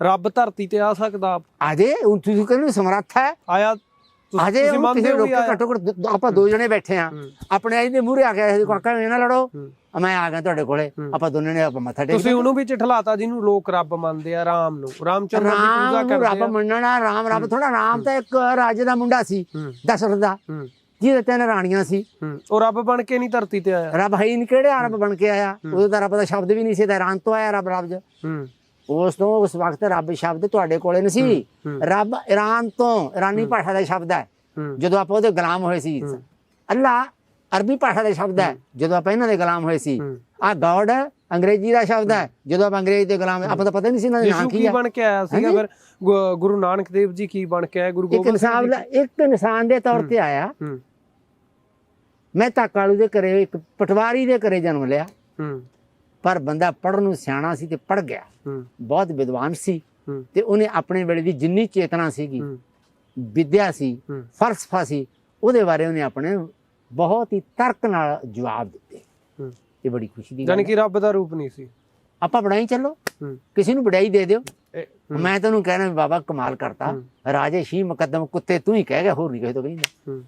ਰੱਬ ਧਰਤੀ ਤੇ ਆ ਸਕਦਾ। ਆ ਜੇ ਹੁਣ ਤੁਸੀਂ ਕਹਿੰਦੇ ਸਮਰੱਥ ਹੈ। ਆਇਆ ਤੁਸੀਂ ਆ ਜੇ ਮੰਨਦੇ ਹੋ ਕੇ ਘੱਟੋ ਘੱਟ ਆਪਾਂ ਦੋ ਜਣੇ ਬੈਠੇ ਆ ਹੂੰ। ਆਪਣੇ ਆਈ ਦੇ ਮੂਹਰੇ ਆ ਗਿਆ ਕਾਕਾ ਇਹ ਨਾ ਲੜੋ। ਹੂੰ। ਮੈਂ ਆ ਗਿਆ ਤੁਹਾਡੇ ਕੋਲੇ। ਆਪਾਂ ਦੋਨੇ ਨੇ ਆਪਾਂ ਮੱਥਾ ਟੇਕ ਤੁਸੀਂ ਉਹਨੂੰ ਵੀ ਚਿਠਲਾਤਾ ਜਿਹਨੂੰ ਲੋਕ ਰੱਬ ਮੰਨਦੇ ਆ ਰਾਮ ਨੂੰ। ਰਾਮਚੰਦਰ ਦੀ ਪੂਜਾ ਰਾਮ ਕਰਦੇ ਰੱਬ ਆ। ਮੰਨਣਾ ਰਾਮ ਰੱਬ ਥੋੜਾ ਰਾਮ ਤਾਂ ਇੱਕ ਰਾਜੇ ਦਾ ਮੁੰਡਾ ਸੀ ਦਸ਼ਰਥ ਦਾ। ਜਿਹਦੇ ਤਿੰਨ ਰਾਣੀਆਂ ਸੀ। ਉਹ ਰੱਬ ਬਣ ਕੇ ਨਹੀਂ ਧਰਤੀ ਤੇ ਆਇਆ। ਰੱਬ ਹੈ ਨਹੀਂ ਕਿਹੜੇ ਅਰਬ ਬਣ ਕੇ ਆਇਆ? ਉਦੋਂ ਤਾਂ ਰੱਬ ਦਾ ਸ਼ਬਦ ਵੀ ਨਹੀਂ ਸੀ ਤਾਂ ਇਰਾਨ ਤੋਂ ਆਇਆ ਰੱਬ ਰੱਬ ਹੂੰ। ਉਸ ਤੋਂ ਉਸ ਵਕਤ ਰੱਬ ਸ਼ਬਦ ਤੁਹਾਡੇ ਕੋਲੇ ਨਹੀਂ ਸੀ। ਰੱਬ ਈਰਾਨ ਤੋਂ ਇਰਾਨੀ ਭਾਸ਼ਾ ਦਾ ਸ਼ਬਦ ਹੈ। ਹੂੰ। ਜਦੋਂ ਆਪਾਂ ਉਹਦੇ ਗੁਲਾਮ ਹੋਏ ਸੀ। ਅੱਲਾ ਅਰਬੀ ਭਾਸ਼ਾ ਦਾ ਸ਼ਬਦ ਹੈ ਜਦੋਂ ਆਪਾਂ ਇਹਨਾਂ ਦੇ ਗੁਲਾਮ ਹੋਏ ਸੀ। ਆ ਗॉड ਅੰਗਰੇਜ਼ੀ ਦਾ ਸ਼ਬਦ ਹੈ ਜਦੋਂ ਆਪਾਂ ਅੰਗਰੇਜ਼ ਦੇ ਗੁਲਾਮ ਆਪਾਂ ਤਾਂ ਪਤਾ ਨਹੀਂ ਸੀ ਇਹਨਾਂ ਦੇ ਨਾਂ ਕੀ ਕੀ ਹੈ। ਬਣ ਕੇ ਆਇਆ ਸੀਗਾ ਫਿਰ? ਗੁਰੂ ਨਾਨਕ ਦੇਵ ਜੀ ਕੀ ਬਣ ਕੇ ਆਏ? ਗੁਰੂ ਗੋਬਿੰਦ ਸਿੰਘ ਜੀ ਇੱਕ ਇਨਸਾਨ ਦੇ ਤੌਰ ਤੇ ਆਇਆ। ਮੈਂ ਤਾਂ ਕਾਲੂ ਦੇ ਘਰੇ ਇੱਕ ਪਟਵਾਰੀ ਦੇ ਘਰੇ ਜਨਮ ਲਿਆ। ਪਰ ਬੰਦਾ ਪੜਨ ਨੂੰ ਸਿਆਣਾ ਸੀ ਤੇ ਪੜ ਗਿਆ। ਬਹੁਤ ਵਿਦਵਾਨ ਸੀ। ਤੇ ਉਹਨੇ ਆਪਣੇ ਵੇਲੇ ਦੀ ਜਿੰਨੀ ਚੇਤਨਾ ਸੀਗੀ ਵਿਦਿਆ ਸੀ ਫਲਸਫਾ ਸੀ ਉਹਦੇ ਬਾਰੇ ਉਹਨੇ ਆਪਣੇ ਬਹੁਤ ਹੀ ਤਰਕ ਨਾਲ ਜਵਾਬ ਦਿੱਤੇ। ਹੂੰ। ਇਹ ਬੜੀ ਖੁਸ਼ੀ ਦੀ ਗੱਲ ਯਾਨੀ ਹੈ। ਕਿ ਰੱਬ ਦਾ ਰੂਪ ਨਹੀਂ ਸੀ। ਆਪਾਂ ਬੜਾਈ ਚੱਲੋ। ਹੂੰ। ਕਿਸੇ ਨੂੰ ਬੜਾਈ ਦੇ ਦਿਓ। ਇਹ- ਮੈਂ ਤੈਨੂੰ ਕਹਿਣਾ ਵੀ ਬਾਬਾ ਕਮਾਲ ਕਰਤਾ। ਰਾਜੇ ਸ਼ੀ ਮੁਕੱਦਮ ਕੁੱਤੇ ਤੂੰ ਹੀ ਕਹਿ ਗਿਆ ਹੋਰ ਨਹੀਂ ਕਹੇ ਤੋਂ ਕਹਿੰਦਾ। ਹੂੰ।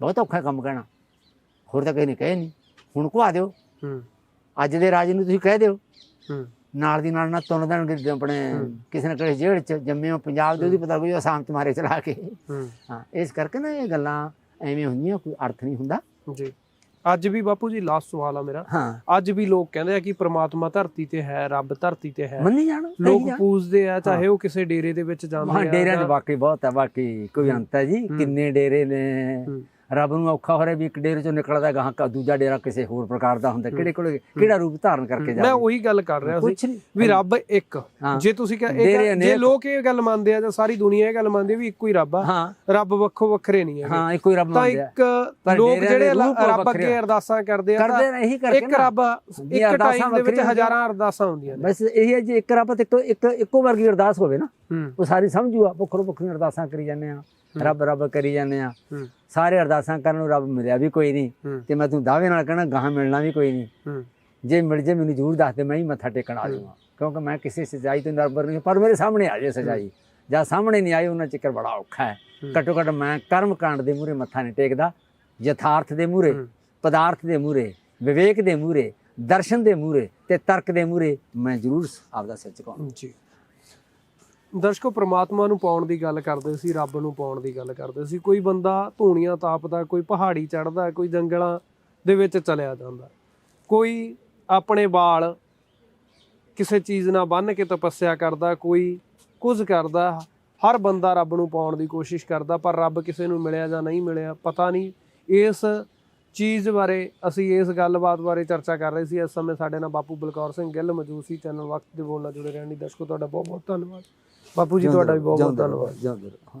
ਬਹੁਤ ਔਖਾ ਕੰਮ ਕਹਿਣਾ। ਹੋਰ ਤਾਂ ਕਿਸੇ ਨੇ ਕਹੇ ਨਹੀਂ। ਹੁਣ ਕੋ ਦਿਓ। ਹੂੰ। ਅੱਜ ਦੇ ਰਾਜੇ ਨੂੰ ਤੁਸੀਂ ਕਹਿ ਦਿਓ। ਹੂੰ। ਨਾਲ ਦੀ ਨਾਲ ਨਾ ਤੁੰਨ ਦੇਣਗੇ ਆਪਣੇ ਕਿਸੇ ਨਾ ਕਿਸੇ ਜੇਲ੍ਹ ਚ ਜੰਮੇ ਹੋ ਪੰਜਾਬ ਦੇ ਉਹਦੀ ਪਤਾ ਕੋਈ ਆਸਾਮ ਚ ਮਾਰੇ ਚਲਾ ਕੇ। ਹੂੰ। ਹਾਂ ਇਸ ਕਰਕੇ ਨਾ ਇਹ ਗੱਲਾਂ ਐਵੇਂ ਹੁੰਦੀਆਂ ਕੋਈ ਅਰਥ ਨਹੀਂ ਹੁੰਦਾ। ਜੀ। ਅੱਜ ਵੀ ਬਾਪੂ ਜੀ ਲਾਸਟ ਸਵਾਲ ਆ ਮੇਰਾ। ਹਾਂ। ਅੱਜ ਵੀ ਲੋਕ ਕਹਿੰਦੇ ਆ ਕਿ ਪ੍ਰਮਾਤਮਾ ਧਰਤੀ ਤੇ ਹੈ ਰੱਬ ਧਰਤੀ ਤੇ ਹੈ। ਮੰਨੀ ਜਾਣ ਲੋਕ ਪੂਜਦੇ ਆ ਚਾਹੇ ਉਹ ਕਿਸੇ ਡੇਰੇ ਦੇ ਵਿੱਚ ਜਾਂਦੇ ਹਾਂ ਆ ਡੇਰਿਆਂ 'ਚ ਜਾਂ- ਵਾਕਈ ਬਹੁਤ ਹੈ ਬਾਕੀ ਕੋਈ ਅੰਤ ਹੈ ਜੀ। ਕਿੰਨੇ ਡੇਰੇ ਨੇ। ਹੂੰ। ਰੱਬ ਨੂੰ ਔਖਾ ਹੋ ਰਿਹਾ ਵੀ ਇੱਕ ਡੇਰੇ ਚੋਂ ਨਿਕਲਦਾ ਗਾਹਾਂ ਕਾ ਦੂਜਾ ਡੇਰਾ ਕਿਸੇ ਹੋਰ ਪ੍ਰਕਾਰ ਦਾ ਹੁੰਦਾ ਕਿਹੜੇ ਕੋਲੇ ਕਿਹੜਾ ਰੂਪ ਧਾਰਨ ਕਰਕੇ ਮੈਂ ਜਾਵੇ ਉਹੀ ਗੱਲ ਕਰ ਰਿਹਾ ਸੀ ਵੀ ਰੱਬ ਇੱਕ। ਹਾਂ। ਜੇ ਤੁਸੀਂ ਕਹ ਡੇਰੇ ਇਹ ਜੇ। ਲੋਕ ਇਹ ਗੱਲ ਮੰਨਦੇ ਆ ਜਾਂ ਸਾਰੀ ਦੁਨੀਆ ਇਹ ਗੱਲ ਮੰਨਦੀ ਵੀ ਇੱਕੋ ਹੀ ਰੱਬ ਆ ਹਾਂ। ਰੱਬ ਵੱਖੋ ਵੱਖਰੇ ਨਹੀਂ ਹੈਗੇ। ਹਾਂ ਇੱਕੋ ਹੀ ਰੱਬ ਤਾਂ ਮੰਨਦੇ ਆ। ਇੱਕ ਲੋਕ ਡੇਰਿਆਂ ਜਿਹੜੇ ਰੱਬ ਅੱਗੇ। ਅਰਦਾਸਾਂ ਕਰਦੇ ਆ ਕਰਦੇ ਤਾਂ ਨੇ ਇਹੀ ਕਰਕੇ ਇੱਕ। ਰੱਬ ਇੱਕ ਟਾਈਮ ਦੇ ਵਿੱਚ ਹਜ਼ਾਰਾਂ ਅਰਦਾਸਾਂ ਹੁੰਦੀਆਂ ਨੇ। ਬਸ ਇਹ ਹੈ ਜੀ ਇੱਕ ਰੱਬ ਤੇ ਇੱਕੋ ਇੱਕ ਇੱਕੋ ਵਰਗੀ ਅਰਦਾਸ ਹੋਵੇ ਨਾ। ਹੂੰ। ਉਹ ਸਾਰੀ ਸਮਝੂਆ ਵੱਖਰੋ ਵੱਖਰੀਆਂ ਅਰਦਾਸਾਂ ਕਰੀ ਜਾਂਦੇ ਆ। ਰੱਬ ਰੱਬ ਕਰੀ ਜਾਂਦੇ ਆ। ਹੂੰ। ਸਾਰੇ ਅਰਦਾਸਾਂ ਕਰਨ ਨੂੰ ਰੱਬ ਮਿਲਿਆ ਵੀ ਕੋਈ ਨਹੀਂ। ਤੇ ਮੈਂ ਤੂੰ ਦਾਅਵੇ ਨਾਲ ਕਹਿਣਾ ਗਾਹਾਂ ਮਿਲਣਾ ਵੀ ਕੋਈ ਨਹੀਂ। ਜੇ ਮਿਲ ਜੇ ਮੈਨੂੰ ਜ਼ਰੂਰ ਦੱਸ ਦੇ ਮੈਂ ਹੀ ਮੱਥਾ ਟੇਕਣ ਆ ਜਾਵਾਂ ਕਿਉਂਕਿ ਮੈਂ ਕਿਸੇ ਸਜਾਈ ਤੋਂ ਨਰਬਰ ਨਹੀਂ ਪਰ ਮੇਰੇ ਸਾਹਮਣੇ ਆ ਜੇ ਸਜਾਈ। ਜਾਂ ਸਾਹਮਣੇ ਨਹੀਂ ਆਈ ਉਹਨਾਂ ਚੱਕਰ ਬੜਾ ਔਖਾ ਹੈ। ਘੱਟੋ ਘੱਟ ਮੈਂ ਕਰਮ ਕਾਂਡ ਦੇ ਮੂਹਰੇ ਮੱਥਾ ਨਹੀਂ ਟੇਕਦਾ ਯਥਾਰਥ ਦੇ ਮੂਹਰੇ ਪਦਾਰਥ ਦੇ ਮੂਹਰੇ ਵਿਵੇਕ ਦੇ ਮੂਹਰੇ ਦਰਸ਼ਨ ਦੇ ਮੂਹਰੇ ਤੇ ਤਰਕ ਦੇ ਮੂਹਰੇ ਮੈਂ ਜ਼ਰੂਰ ਆਪਦਾ ਝੁਕਾਉਂ ਜੀ। ਦਰਸ਼ਕੋ ਪ੍ਰਮਾਤਮਾ ਨੂੰ ਪਾਉਣ ਦੀ ਗੱਲ ਕਰਦੇ ਸੀ, ਰੱਬ ਨੂੰ ਪਾਉਣ ਦੀ ਗੱਲ ਕਰਦੇ ਸੀ। ਕੋਈ ਬੰਦਾ ਧੂਣੀਆਂ ਤਾਪਦਾ, ਕੋਈ ਪਹਾੜੀ ਚੜਦਾ ਕੋਈ ਜੰਗਲਾਂ ਦੇ ਵਿੱਚ ਚਲਿਆ ਜਾਂਦਾ। ਕੋਈ ਆਪਣੇ ਵਾਲ ਕਿਸੇ ਚੀਜ਼ ਨਾਲ ਬੰਨ੍ਹ ਕੇ ਤਪੱਸਿਆ ਕਰਦਾ, ਕੋਈ ਕੁਝ ਕਰਦਾ, ਹਰ ਬੰਦਾ ਰੱਬ ਨੂੰ ਪਾਉਣ ਦੀ ਕੋਸ਼ਿਸ਼ ਕਰਦਾ, ਪਰ ਰੱਬ ਕਿਸੇ ਨੂੰ ਮਿਲਿਆ ਜਾਂ ਨਹੀਂ ਮਿਲਿਆ, ਪਤਾ ਨਹੀਂ। ਇਸ ਚੀਜ਼ ਬਾਰੇ ਅਸੀਂ ਇਸ ਗੱਲਬਾਤ ਬਾਰੇ ਚਰਚਾ ਕਰ ਰਹੇ ਸੀ। ਇਸ ਸਮੇਂ ਸਾਡੇ ਨਾਲ ਬਾਪੂ ਬਲਕੌਰ ਸਿੰਘ ਗਿੱਲ ਮੌਜੂਦ ਸੀ। ਚੈਨਲ ਵਕਤ ਦੇ ਬੋਲ ਨਾਲ ਜੁੜੇ ਰਹਿਣ ਲਈ ਦਰਸ਼ਕੋ, ਤੁਹਾਡਾ ਬਹੁਤ ਬਹੁਤ ਧੰਨਵਾਦ। ਬਾਪੂ ਜੀ ਤੁਹਾਡਾ ਵੀ ਬਹੁਤ ਬਹੁਤ ਧੰਨਵਾਦ। ਜਾਂਦੇ ਰਹੋ